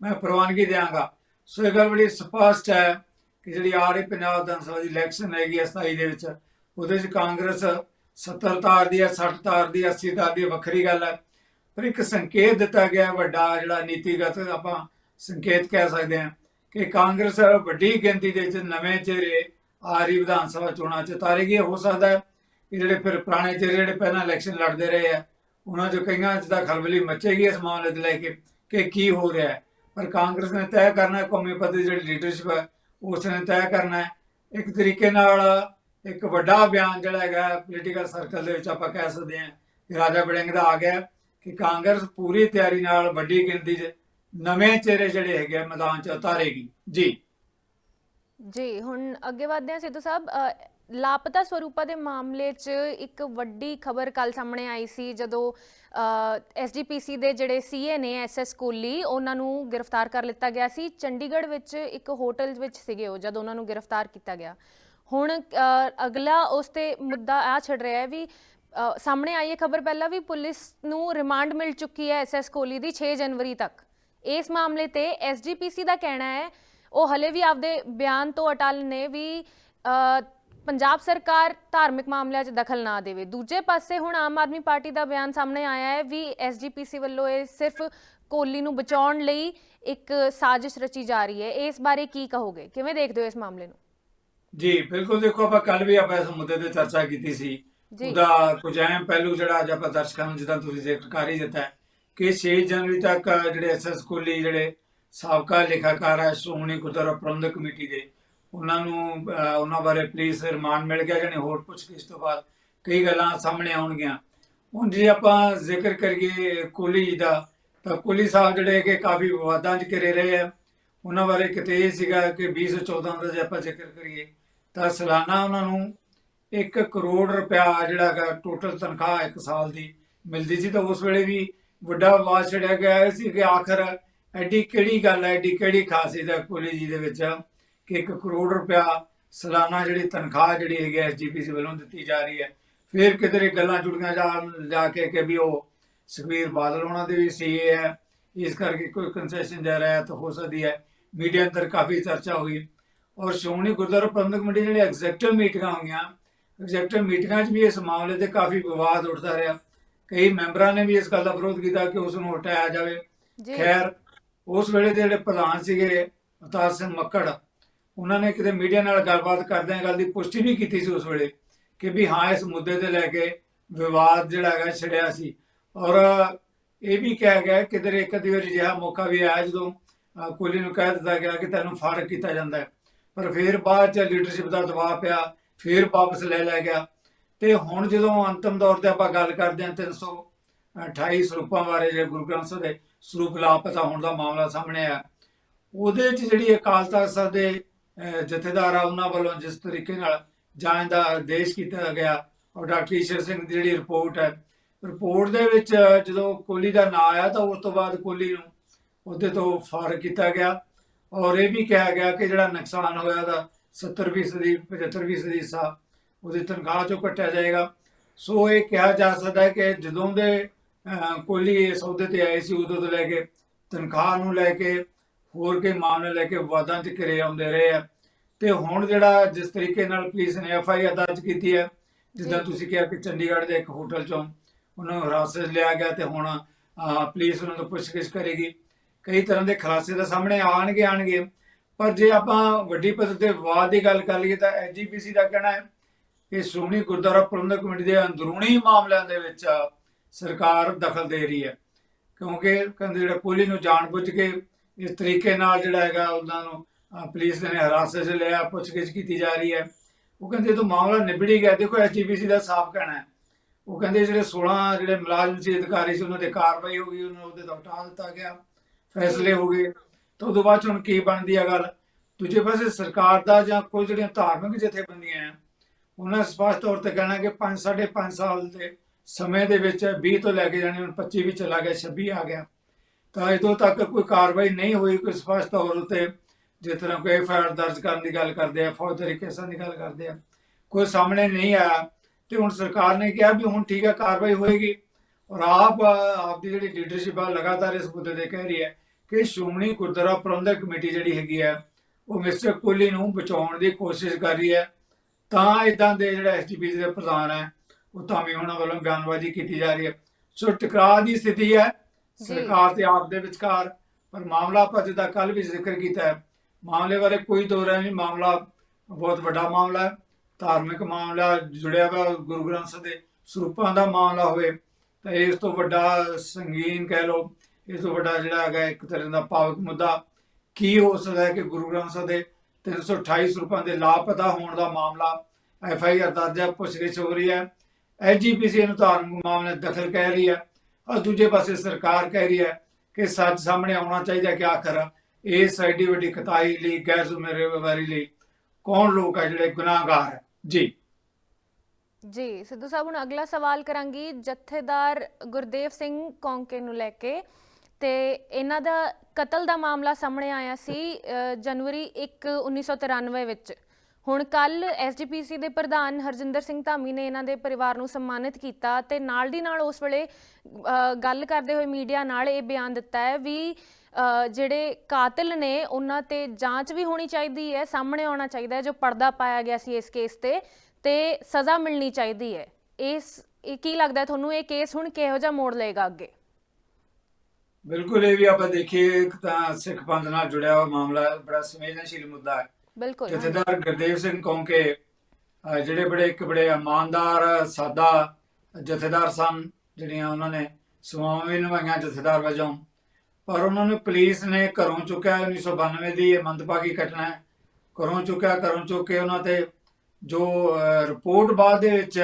ਮੈਂ ਪ੍ਰਵਾਨਗੀ ਦਿਆਂਗਾ। ਸੋ ਇਹ ਗੱਲ ਬੜੀ ਸਪਸ਼ਟ ਹੈ ਕਿ ਜਿਹੜੀ ਆ ਰਹੀ ਪੰਜਾਬ ਵਿਧਾਨ ਸਭਾ ਦੀ ਇਲੈਕਸ਼ਨ ਹੈਗੀ ਹੈ 27 ਦੇ ਵਿੱਚ ਉਹਦੇ ਵਿੱਚ ਕਾਂਗਰਸ 70 ਤਾਰ ਦੀ ਹੈ 60 ਤਾਰ ਦੀ ਹੈ 80 ਤਾਰ ਦੀ ਹੈ, ਵੱਖਰੀ ਗੱਲ ਹੈ। ਪਰ ਇੱਕ ਸੰਕੇਤ ਦਿੱਤਾ ਗਿਆ ਵੱਡਾ ਜਿਹੜਾ ਨੀਤੀਗਤ ਆਪਾਂ ਸੰਕੇਤ ਕਹਿ ਸਕਦੇ ਹਾਂ ਕਿ ਕਾਂਗਰਸ ਵੱਡੀ ਗਿਣਤੀ ਦੇ ਵਿੱਚ ਨਵੇਂ ਚਿਹਰੇ ਆ ਰਹੀ ਵਿਧਾਨ ਸਭਾ ਚੋਣਾਂ ਚ ਉਤਾਰੇਗੀ। ਹੋ ਸਕਦਾ ਹੈ ਕਿ ਜਿਹੜੇ ਫਿਰ ਪੁਰਾਣੇ ਚਿਹਰੇ ਜਿਹੜੇ ਪਹਿਲਾਂ ਇਲੈਕਸ਼ਨ ਲੜਦੇ ਰਹੇ ਆ, ਉਹਨਾਂ ਚੋਂ ਕਈਆਂ ਚ ਤਾਂ ਖਲਬਲੀ ਮਚੇਗੀ ਇਸ ਮਾਮਲੇ ਦੇ ਲੈ ਕੇ ਕਿ ਕੀ ਹੋ ਰਿਹਾ ਹੈ। ਪਰ ਕਾਂਗਰਸ ਨੇ ਤੈਅ ਕਰਨਾ ਹੈ, ਕੌਮੀ ਪੱਧਰ ਦੀ ਜਿਹੜੀ ਲੀਡਰਸ਼ਿਪ ਹੈ, ਉਸ ਨੇ ਤੈਅ ਕਰਨਾ ਹੈ। ਇੱਕ ਤਰੀਕੇ ਨਾਲ ਇੱਕ ਵੱਡਾ ਬਿਆਨ ਜਿਹੜਾ ਹੈਗਾ ਪੋਲੀਟੀਕਲ ਸਰਕਲ ਦੇ ਵਿੱਚ ਆਪਾਂ ਕਹਿ ਸਕਦੇ ਹਾਂ ਕਿ ਰਾਜਾ ਬੜਿੰਗ ਦਾ ਆ ਗਿਆ। ਕਿ ਕਾਂਗਰਸ ਪੂਰੀ ਤਿਆਰੀ ਨਾਲ ਵੱਡੀ ਗਿਣਤੀ 'ਚ ਨਵੇਂ ਚਿਹਰੇ ਜਿਹੜੇ ਹੈਗੇ ਮੈਦਾਨ 'ਚ ਉਤਾਰੇਗੀ। ਜੀ। ਜੀ, ਹੁਣ ਅੱਗੇ ਵਧਦੇ ਹਾਂ ਸਿੱਧੂ ਸਾਹਿਬ ਲਾਪਤਾ ਸਰੂਪਾ ਦੇ ਮਾਮਲੇ 'ਚ ਇੱਕ ਵੱਡੀ ਖਬਰ ਕੱਲ ਸਾਹਮਣੇ ਆਈ ਸੀ, ਜਦੋਂ ਐਸਜੀਪੀਸੀ ਦੇ ਜਿਹੜੇ ਸੀਏ ਨੇ ਐਸਐਸ ਕੋਹਲੀ, ਉਹਨਾਂ ਨੂੰ ਗ੍ਰਿਫਤਾਰ ਕਰ ਲਿੱਤਾ ਗਿਆ ਸੀ। ਚੰਡੀਗੜ੍ਹ ਵਿੱਚ ਇੱਕ ਹੋਟਲ ਵਿੱਚ ਸੀਗੇ ਉਹ, ਜਦ ਉਹਨਾਂ ਨੂੰ ਗ੍ਰਿਫਤਾਰ ਕੀਤਾ ਗਿਆ। ਹੁਣ ਅਗਲਾ ਉਸ ਤੇ ਮੁੱਦਾ ਆ ਛੜ ਰਿਹਾ ਹੈ ਵੀ ਸਾਹਮਣੇ ਆਈ ਇਹ ਖਬਰ ਪਹਿਲਾਂ ਵੀ ਪੁਲਿਸ ਨੂੰ ਰਿਮਾਂਡ ਮਿਲ ਚੁੱਕੀ ਹੈ ਐਸਐਸ ਕੋਹਲੀ ਦੀ 6 ਜਨਵਰੀ ਤੱਕ। ਇਸ ਮਾਮਲੇ ਤੇ ਐਸਜੀਪੀਸੀ ਦਾ ਕਹਿਣਾ ਹੈ, ਉਹ ਹਲੇ ਵੀ ਆਪਦੇ ਬਿਆਨ ਤੋਂ ਅਟਲ ਨੇ ਵੀ ਪੰਜਾਬ ਸਰਕਾਰ ਧਾਰਮਿਕ ਮਾਮਲਿਆਂ 'ਚ ਦਖਲ ਨਾ ਦੇਵੇ। ਦੂਜੇ ਪਾਸੇ ਹੁਣ ਆਮ ਆਦਮੀ ਪਾਰਟੀ ਦਾ ਬਿਆਨ ਸਾਹਮਣੇ ਆਇਆ ਹੈ ਵੀ ਐਸਜੀਪੀਸੀ ਵੱਲੋਂ ਇਹ ਸਿਰਫ ਕੋਹਲੀ ਨੂੰ ਬਚਾਉਣ ਲਈ ਇੱਕ ਸਾਜ਼ਿਸ਼ ਰਚੀ ਜਾ ਰਹੀ ਹੈ। ਇਸ ਬਾਰੇ ਕੀ ਕਹੋਗੇ? ਕਿਵੇਂ ਦੇਖਦੇ ਹੋ ਇਸ ਮਾਮਲੇ ਨੂੰ? ਜੀ, ਬਿਲਕੁਲ ਦੇਖੋ, ਆਪਾਂ ਕੱਲ ਵੀ ਆਪਾਂ ਇਸ ਮੁੱਦੇ ਤੇ ਚਰਚਾ ਕੀਤੀ ਸੀ ਉਹਦਾ ਕੁਝ ਅਹਿਮ ਪਹਿਲੂ ਜਿਹੜਾ ਅੱਜ ਆਪਾਂ ਦਰਸ਼ਕਾਂ ਨੂੰ ਜਿੱਦਾਂ ਤੁਸੀਂ ਜ਼ਿਕਰ ਕਰ ਹੀ ਦਿੱਤਾ ਹੈ ਕਿ 6 ਜਨਵਰੀ ਤੱਕ ਜਿਹੜੇ ਐਸਐਸ ਕੋਹਲੀ ਜਿਹੜੇ ਸਾਬਕਾ ਲੇਖਾਕਾਰ ਹੈ, ਸ਼੍ਰੋਮਣੀ ਗੁਰਦੁਆਰਾ ਪ੍ਰਬੰਧਕ ਕਮੇਟੀ ਦੇ, ਉਹਨਾਂ ਨੂੰ ਉਹਨਾਂ ਬਾਰੇ ਪੁਲਿਸ ਰਿਮਾਂਡ ਮਿਲ ਗਿਆ ਜਾਣੀ ਹੋਰ ਪੁੱਛਗਿੱਛ ਤੋਂ ਬਾਅਦ ਕਈ ਗੱਲਾਂ ਸਾਹਮਣੇ ਆਉਣਗੀਆਂ। ਹੁਣ ਜੇ ਆਪਾਂ ਜ਼ਿਕਰ ਕਰੀਏ ਕੋਹਲੀ ਜੀ ਦਾ, ਤਾਂ ਕੋਲੀ ਸਾਹਿਬ ਜਿਹੜੇ ਕਿ ਕਾਫੀ ਵਿਵਾਦਾਂ 'ਚ ਘਿਰੇ ਰਹੇ ਆ। ਉਹਨਾਂ ਬਾਰੇ ਕਿਤੇ ਇਹ ਸੀਗਾ ਕਿ 2014 ਦਾ ਜੇ ਆਪਾਂ ਜ਼ਿਕਰ ਕਰੀਏ, ਤਾਂ ਸਾਲਾਨਾ ਉਹਨਾਂ ਨੂੰ 1 ਕਰੋੜ ਰੁਪਇਆ ਜਿਹੜਾ ਹੈਗਾ ਟੋਟਲ ਤਨਖਾਹ ਇੱਕ ਸਾਲ ਦੀ ਮਿਲਦੀ ਸੀ ਤਾਂ ਉਸ ਵੇਲੇ ਵੀ ਵੱਡਾ ਆਵਾਜ਼ ਛਿੜਿਆ ਗਿਆ ਸੀ ਕਿ ਆਖਰ ਐਡੀ ਕਿਹੜੀ ਗੱਲ ਹੈ, ਐਡੀ ਕਿਹੜੀ ਖਾਸੀਅਤ ਹੈ ਕੋਹਲੀ ਜੀ ਦੇ ਵਿੱਚ ਕਿ 1 ਕਰੋੜ ਰੁਪਇਆ ਸਾਲਾਨਾ ਜਿਹੜੀ ਤਨਖਾਹ ਜਿਹੜੀ ਹੈਗੀ ਐਸਜੀਪੀਸੀ ਵੱਲੋਂ ਦਿੱਤੀ ਜਾ ਰਹੀ ਹੈ। ਫਿਰ ਕਿਧਰੇ ਗੱਲਾਂ ਜੁੜੀਆਂ ਜਾ ਜਾ ਕੇ ਕਿ ਵੀ ਉਹ ਸੁਖਬੀਰ ਬਾਦਲ ਉਹਨਾਂ ਦੇ ਵੀ ਸੀਏ ਹੈ। ਇਸ ਕਰਕੇ ਕੋਈ ਕੰਸੈਸ਼ਨ ਦੇ ਰਿਹਾ ਤਾਂ ਹੋ ਸਕਦੀ ਹੈ। ਮੀਡੀਆ ਅੰਦਰ ਕਾਫੀ ਚਰਚਾ ਹੋਈ। ਔਰ ਸ਼੍ਰੋਮਣੀ ਗੁਰਦੁਆਰਾ ਪ੍ਰਬੰਧਕ ਕਮੇਟੀ ਜਿਹੜੀ ਐਗਜ਼ੈਕਟਿਵ ਮੀਟਿੰਗਾਂ ਹੋਈਆਂ। ਐਗਜ਼ੈਕਟਿਵ ਮੀਟਿੰਗਾਂ 'ਚ ਵੀ ਇਸ ਮਾਮਲੇ ਤੇ ਕਾਫੀ ਵਿਵਾਦ ਉੱਠਦਾ ਰਿਹਾ। ਕਈ ਮੈਂਬਰਾਂ ਨੇ ਵੀ ਇਸ ਗੱਲ ਦਾ ਵਿਰੋਧ ਕੀਤਾ ਕਿ ਉਸ ਨੂੰ ਹਟਾਇਆ ਜਾਵੇ। ਖੈਰ ਉਸ ਵੇਲੇ ਦੇ ਜਿਹੜੇ ਪ੍ਰਧਾਨ ਸੀਗੇ ਅਵਤਾਰ ਸਿੰਘ ਮੱਕੜ ਉਹਨਾਂ ਨੇ ਕਿਤੇ ਮੀਡੀਆ ਨਾਲ ਗੱਲਬਾਤ ਕਰਦਿਆਂ ਗੱਲ ਦੀ ਪੁਸ਼ਟੀ ਵੀ ਕੀਤੀ ਸੀ ਉਸ ਵੇਲੇ ਕਿ ਵੀ ਹਾਂ ਇਸ ਮੁੱਦੇ ਤੇ ਲੈ ਕੇ ਵਿਵਾਦ ਜਿਹੜਾ ਹੈਗਾ ਛਿੜਿਆ ਸੀ। ਔਰ ਇਹ ਵੀ ਕਿਹਾ ਗਿਆ ਕਿ ਕਿਧਰੇ ਇੱਕ ਅੱਧੀ ਵਾਰੀ ਮੌਕਾ ਵੀ ਆਇਆ ਜਦੋਂ ਕੋਹਲੀ ਨੂੰ ਕਹਿ ਦਿੱਤਾ ਗਿਆ ਕਿ ਤੈਨੂੰ ਫਾਰਗ ਕੀਤਾ ਜਾਂਦਾ ਹੈ। ਪਰ ਫਿਰ ਬਾਅਦ ਚ ਲੀਡਰਸ਼ਿਪ ਦਾ ਦਬਾਅ ਪਿਆ। ਫਿਰ ਵਾਪਸ ਲੈ ਲਿਆ ਗਿਆ। ਤੇ ਹੁਣ ਜਦੋਂ ਅੰਤਮ ਦੌਰ ਤੇ ਆਪਾਂ ਗੱਲ ਕਰਦੇ ਹਾਂ 328 ਸਰੂਪਾਂ ਬਾਰੇ ਜਿਹੜੇ ਗੁਰੂ ਗ੍ਰੰਥ ਸਾਹਿਬ ਦੇ ਸਰੂਪ ਲਾਪਤਾ ਹੋਣ ਦਾ ਮਾਮਲਾ ਸਾਹਮਣੇ ਆਇਆ। ਉਹਦੇ ਚ ਜਿਹੜੀ ਅਕਾਲ ਤਖਤ ਸਾਹਿਬ ਦੇ ਜਥੇਦਾਰ ਆ, ਉਹਨਾਂ ਵੱਲੋਂ ਜਿਸ ਤਰੀਕੇ ਨਾਲ ਜਾਂਚ ਦਾ ਆਦੇਸ਼ ਕੀਤਾ ਗਿਆ ਔਰ ਡਾਕਟਰ ਈਸ਼ਰ ਸਿੰਘ ਦੀ ਜਿਹੜੀ ਰਿਪੋਰਟ ਹੈ। ਰਿਪੋਰਟ ਦੇ ਵਿੱਚ ਜਦੋਂ ਕੋਹਲੀ ਦਾ ਨਾਂ ਆਇਆ ਤਾਂ ਉਸ ਤੋਂ ਬਾਅਦ ਕੋਹਲੀ ਨੂੰ ਉਹਦੇ ਤੋਂ ਫਾਰਗ ਕੀਤਾ ਗਿਆ। ਔਰ ਇਹ ਵੀ ਕਿਹਾ ਗਿਆ ਕਿ ਜਿਹੜਾ ਨੁਕਸਾਨ ਹੋਇਆ ਦਾ 70% ਦੀ 75% ਹਿੱਸਾ ਉਹਦੀ ਤਨਖਾਹ ਚੋਂ ਕੱਟਿਆ ਜਾਏਗਾ। ਸੋ ਇਹ ਕਿਹਾ ਜਾ ਸਕਦਾ ਹੈ ਕਿ ਜਦੋਂ ਦੇ ਕੋਹਲੀ ਇਸ ਅਹੁਦੇ ਤੇ ਆਏ ਸੀ ਉਦੋਂ ਤੋਂ ਲੈ ਕੇ ਤਨਖਾਹ ਨੂੰ ਲੈ ਕੇ ਹੋਰ ਕੇ ਮਾਮਲੇ ਲੈ ਕੇ ਵਿਵਾਦਾਂ 'ਚ ਘਿਰੇ ਆਉਂਦੇ ਰਹੇ ਆ। ਤੇ ਹੁਣ ਜਿਹੜਾ ਜਿਸ ਤਰੀਕੇ ਨਾਲ ਪੁਲਿਸ ਨੇ ਐਫ ਆਈ ਆਰ ਦਰਜ ਕੀਤੀ ਹੈ ਜਿੱਦਾਂ। ਤੁਸੀਂ ਕਿਹਾ ਕਿ ਚੰਡੀਗੜ੍ਹ ਦੇ ਇੱਕ ਹੋਟਲ ਚੋਂ ਉਹਨਾਂ ਨੂੰ ਹਿਰਾਸਤ ਲਿਆ ਗਿਆ ਤੇ ਹੁਣ ਪੁਲਿਸ ਉਹਨਾਂ ਤੋਂ ਪੁੱਛਗਿੱਛ ਕਰੇਗੀ। ਕਈ ਤਰ੍ਹਾਂ ਦੇ ਖੁਲਾਸੇ ਦਾ ਸਾਹਮਣੇ ਆਣਗੇ ਆਣਗੇ ਪਰ ਜੇ ਆਪਾਂ ਵੱਡੀ ਪੱਧਰ ਤੇ ਵਿਵਾਦ ਦੀ ਗੱਲ ਕਰ ਲਈਏ ਤਾਂ ਐਜੀਪੀਸੀ ਦਾ ਕਹਿਣਾ ਹੈ ਕਿ ਸ਼੍ਰੋਮਣੀ ਗੁਰਦੁਆਰਾ ਪ੍ਰਬੰਧਕ ਕਮੇਟੀ ਦੇ ਅੰਦਰੂਨੀ ਮਾਮਲਿਆਂ ਦੇ ਵਿੱਚ ਸਰਕਾਰ ਦਖਲ ਦੇ ਰਹੀ ਹੈ। ਕਿਉਂਕਿ ਕਹਿੰਦੇ ਜਿਹੜਾ ਕੋਹਲੀ ਨੂੰ ਜਾਣਬੁੱਝ ਕੇ ਇਸ ਤਰੀਕੇ ਨਾਲ ਜਿਹੜਾ ਹੈਗਾ ਉਹਨਾਂ ਨੂੰ ਪੁਲਿਸ ਨੇ ਹਿਰਾਸਤ 'ਚ ਲਿਆ, ਪੁੱਛਗਿੱਛ ਕੀਤੀ ਜਾ ਰਹੀ ਹੈ। ਉਹ ਕਹਿੰਦੇ ਇਹ ਮਾਮਲਾ ਨਿਬੜੀ ਗਿਆ, ਦੇਖੋ ਐਜੀਪੀਸੀ ਦਾ ਸਾਫ਼ ਕਹਿਣਾ ਹੈ। ਉਹ ਕਹਿੰਦੇ ਜਿਹੜੇ 16 ਜਿਹੜੇ ਮੁਲਾਜ਼ਮ ਸੀ, ਅਧਿਕਾਰੀ ਸੀ, ਉਹਨਾਂ ਤੇ ਕਾਰਵਾਈ ਹੋ ਗਈ, ਉਹਨਾਂ ਉਹਦੇ ਤੋਂ ਹਟਾ ਦਿੱਤਾ ਗਿਆ। ਫੈਸਲੇ ਹੋ ਗਏ। ਤਾਂ ਉਦੋਂ ਬਾਅਦ 'ਚ ਹੁਣ ਕੀ ਬਣਦੀ ਆ ਗੱਲ? ਦੂਜੇ ਪਾਸੇ ਸਰਕਾਰ ਦਾ ਜਾਂ ਕੋਈ ਜਿਹੜੀਆਂ ਧਾਰਮਿਕ ਜਥੇਬੰਦੀਆਂ ਆ, ਉਹਨਾਂ ਸਪਸ਼ਟ ਤੌਰ ਤੇ ਕਹਿਣਾ ਕਿ 5 5.5 ਸਾਲ ਦੇ ਸਮੇਂ ਦੇ ਵਿੱਚ 20 ਤੋਂ ਲੈ ਕੇ ਜਾਣੀ ਹੁਣ 25 ਵੀ ਚਲਾ ਗਿਆ 26 ਆ ਗਿਆ। ਤਾਂ ਇਦੋਂ ਤੱਕ ਕੋਈ ਕਾਰਵਾਈ ਨਹੀਂ ਹੋਈ, ਕੋਈ ਸਪਸ਼ਟ ਤੌਰ ਉਤੇ ਜਿਸ ਤਰ੍ਹਾਂ ਕੋਈ ਐਫਆਈਆਰ ਦਰਜ ਕਰਨ ਦੀ ਗੱਲ ਕਰਦੇ ਆ ਫੌਜਦਾਰੀ ਕੇਸਾਂ ਦੀ ਗੱਲ ਕਰਦੇ ਆ, ਕੋਈ ਸਾਹਮਣੇ ਨਹੀਂ ਆਇਆ। ਤੇ ਹੁਣ ਸਰਕਾਰ ਨੇ ਕਿਹਾ ਵੀ ਹੁਣ ਠੀਕ ਹੈ ਕਾਰਵਾਈ ਹੋਏਗੀ। ਔਰ ਆਪ ਆਪ ਦੀ ਜਿਹੜੀ ਲੀਡਰਸ਼ਿਪ ਆ, ਲਗਾਤਾਰ ਇਸ ਮੁੱਦੇ ਤੇ ਕਹਿ ਰਹੀ ਹੈ ਕਿ ਸ਼੍ਰੋਮਣੀ ਗੁਰਦੁਆਰਾ ਪ੍ਰਬੰਧਕ ਕਮੇਟੀ ਜਿਹੜੀ ਹੈਗੀ ਹੈ ਉਹ ਮਿਸਟਰ ਕੋਹਲੀ ਨੂੰ ਬਚਾਉਣ ਦੀ ਕੋਸ਼ਿਸ਼ ਕਰ ਰਹੀ ਹੈ। ਤਾਂ ਇਦਾਂ ਦੇ ਜਿਹੜਾ ਐਸਜੀਪੀਸੀ ਦੇ ਪ੍ਰਧਾਨ ਹੈ ਉਹ ਤਾਂ ਵੀ ਉਹਨਾਂ ਵੱਲੋਂ ਬਿਆਨਬਾਜ਼ੀ ਕੀਤੀ ਜਾ ਰਹੀ ਹੈ। ਸੋ ਟਕਰਾਅ ਦੀ ਸਥਿਤੀ ਹੈ। ਸਰਕਾਰ ਤੇ ਆਪ ਦੇ ਵਿਚਕਾਰ ਪਰ ਮਾਮਲਾ ਆਪਾਂ ਜਿੱਦਾਂ ਕੱਲ ਵੀ ਜ਼ਿਕਰ ਕੀਤਾ ਹੈ। ਮਾਮਲੇ ਬਾਰੇ ਕੋਈ ਦੋ ਰਾਏ ਨਹੀਂ ਮਾਮਲਾ ਬਹੁਤ ਵੱਡਾ ਮਾਮਲਾ ਹੈ। ਧਾਰਮਿਕ ਮਾਮਲਾ ਜੁੜਿਆ ਵਾ ਗੁਰੂ ਗ੍ਰੰਥ ਸਾਹਿਬ ਦੇ ਸਰੂਪਾਂ ਦਾ ਮਾਮਲਾ ਹੋਵੇ ਤਾਂ ਇਸ ਤੋਂ ਵੱਡਾ ਸੰਗੀਨ ਕਹਿ ਲਓ ਇਸ ਤੋਂ ਵੱਡਾ ਜਿਹੜਾ ਹੈਗਾ ਇੱਕ ਤਰ੍ਹਾਂ ਦਾ ਪਾਵਕ ਮੁੱਦਾ, ਕੀ ਹੋ ਸਕਦਾ ਹੈ ਕਿ ਗੁਰੂ ਗ੍ਰੰਥ ਸਾਹਿਬ ਦੇ 328 ਸਰੂਪਾਂ ਦੇ ਲਾਪਤਾ ਹੋਣ ਦਾ ਮਾਮਲਾ ਐਫ ਆਈ ਆਰ ਦਰਜ ਹੈ, ਪੁੱਛਗਿੱਛ ਹੋ ਰਹੀ ਹੈ। ਐਸਜੀਪੀਸੀ ਨੂੰ ਧਾਰਮਿਕ ਮਾਮਲੇ ਦਖਲ ਕਹਿ ਰਹੀ ਹੈ। ਔਰ ਦੂਜੇ ਪਾਸੇ ਸਰਕਾਰ ਕਹਿ ਰਹੀ ਹੈ ਕਿ ਸੱਚ ਸਾਹਮਣੇ ਆਉਣਾ ਚਾਹੀਦਾ ਕਿ ਆਖਰ ਇਸ ਐਡੀ ਵੱਡੀ ਕਤਾਈ ਲਈ, ਗੈਰ ਜ਼ਿੰਮੇਵਾਰੀ ਲਈ ਕੌਣ ਲੋਕ ਹੈ ਜਿਹੜੇ ਗੁਨਾਹਗਾਰ ਹੈ? ਜੀ। ਜੀ, ਸਿੱਧੂ ਸਾਹਿਬ, ਹੁਣ ਅਗਲਾ ਸਵਾਲ ਕਰਾਂਗੀ ਜਥੇਦਾਰ ਗੁਰਦੇਵ ਸਿੰਘ ਕੌਂਕੇ ਨੂੰ ਲੈ ਕੇ। ਤੇ ਇਹਨਾਂ ਦਾ ਕਤਲ ਦਾ ਮਾਮਲਾ ਸਾਹਮਣੇ ਆਇਆ ਸੀ ਅ, ਜਨਵਰੀ 1 1993 ਵਿੱਚ। ਹੁਣ ਕੱਲ ਐਸਜੀਪੀਸੀ ਦੇ ਪ੍ਰਧਾਨ ਹਰਜਿੰਦਰ ਸਿੰਘ ਧਾਮੀ ਨੇ ਇਹਨਾਂ ਦੇ ਪਰਿਵਾਰ ਨੂੰ ਸਨਮਾਨਿਤ ਕੀਤਾ ਤੇ ਨਾਲ ਦੀ ਨਾਲ ਉਸ ਵੇਲੇ ਅ, ਗੱਲ ਕਰਦੇ ਹੋਏ ਮੀਡੀਆ ਨਾਲ ਇਹ ਬਿਆਨ ਦਿੱਤਾ ਹੈ ਵੀ ਅ, ਜਿਹੜੇ ਕਾਤਲ ਨੇ ਉਹਨਾਂ ਤੇ ਜਾਂਚ ਵੀ ਹੋਣੀ ਚਾਹੀਦੀ ਹੈ ਸਾਹਮਣੇ ਆਉਣਾ ਚਾਹੀਦਾ ਹੈ ਜੋ ਪਰਦਾ ਪਾਇਆ ਗਿਆ ਸੀ ਇਸ ਕੇਸ ਤੇ ਤੇ ਸਜ਼ਾ ਮਿਲਣੀ ਚਾਹੀਦੀ ਹੈ। ਇਸ ਇਹ ਕੀ ਲੱਗਦਾ ਹੈ? ਤੁਹਾਨੂੰ ਇਹ ਕੇਸ ਹੁਣ ਕਿਹੋ ਜਿਹਾ ਮੋੜ ਲਏਗਾ ਅੱਗੇ? ਬਿਲਕੁਲ ਇਹ ਵੀ ਆਪਾਂ ਦੇਖੀਏ ਇੱਕ ਤਾਂ ਸਿੱਖ ਪੰਥ ਨਾਲ ਜੁੜਿਆ ਹੋਇਆ ਮਾਮਲਾ ਬੜਾ ਸੰਵੇਦਨਸ਼ੀਲ ਮੁੱਦਾ ਹੈ। ਬਿਲਕੁਲ ਜਥੇਦਾਰ ਗੁਰਦੇਵ ਸਿੰਘ ਕੌਂਕੇ ਜਿਹੜੇ ਬੜੇ ਇੱਕ ਬੜੇ ਇਮਾਨਦਾਰ ਸਾਦਾ ਜਥੇਦਾਰ ਸਨ ਜਿਹੜੀਆਂ ਉਹਨਾਂ ਨੇ ਸੇਵਾਵਾਂ ਵੀ ਨਿਭਾਈਆਂ ਜਥੇਦਾਰ ਵਜੋਂ। ਪਰ ਉਹਨਾਂ ਨੂੰ ਪੁਲਿਸ ਨੇ ਘਰੋਂ ਚੁੱਕਿਆ 1992 ਦੀ ਇਹ ਮੰਦਭਾਗੀ ਘਟਨਾ ਹੈ। ਘਰੋਂ ਚੁੱਕਿਆ ਘਰੋਂ ਚੁੱਕ ਕੇ ਉਹਨਾਂ ਤੇ ਜੋ ਰਿਪੋਰਟ ਬਾਅਦ ਦੇ ਵਿੱਚ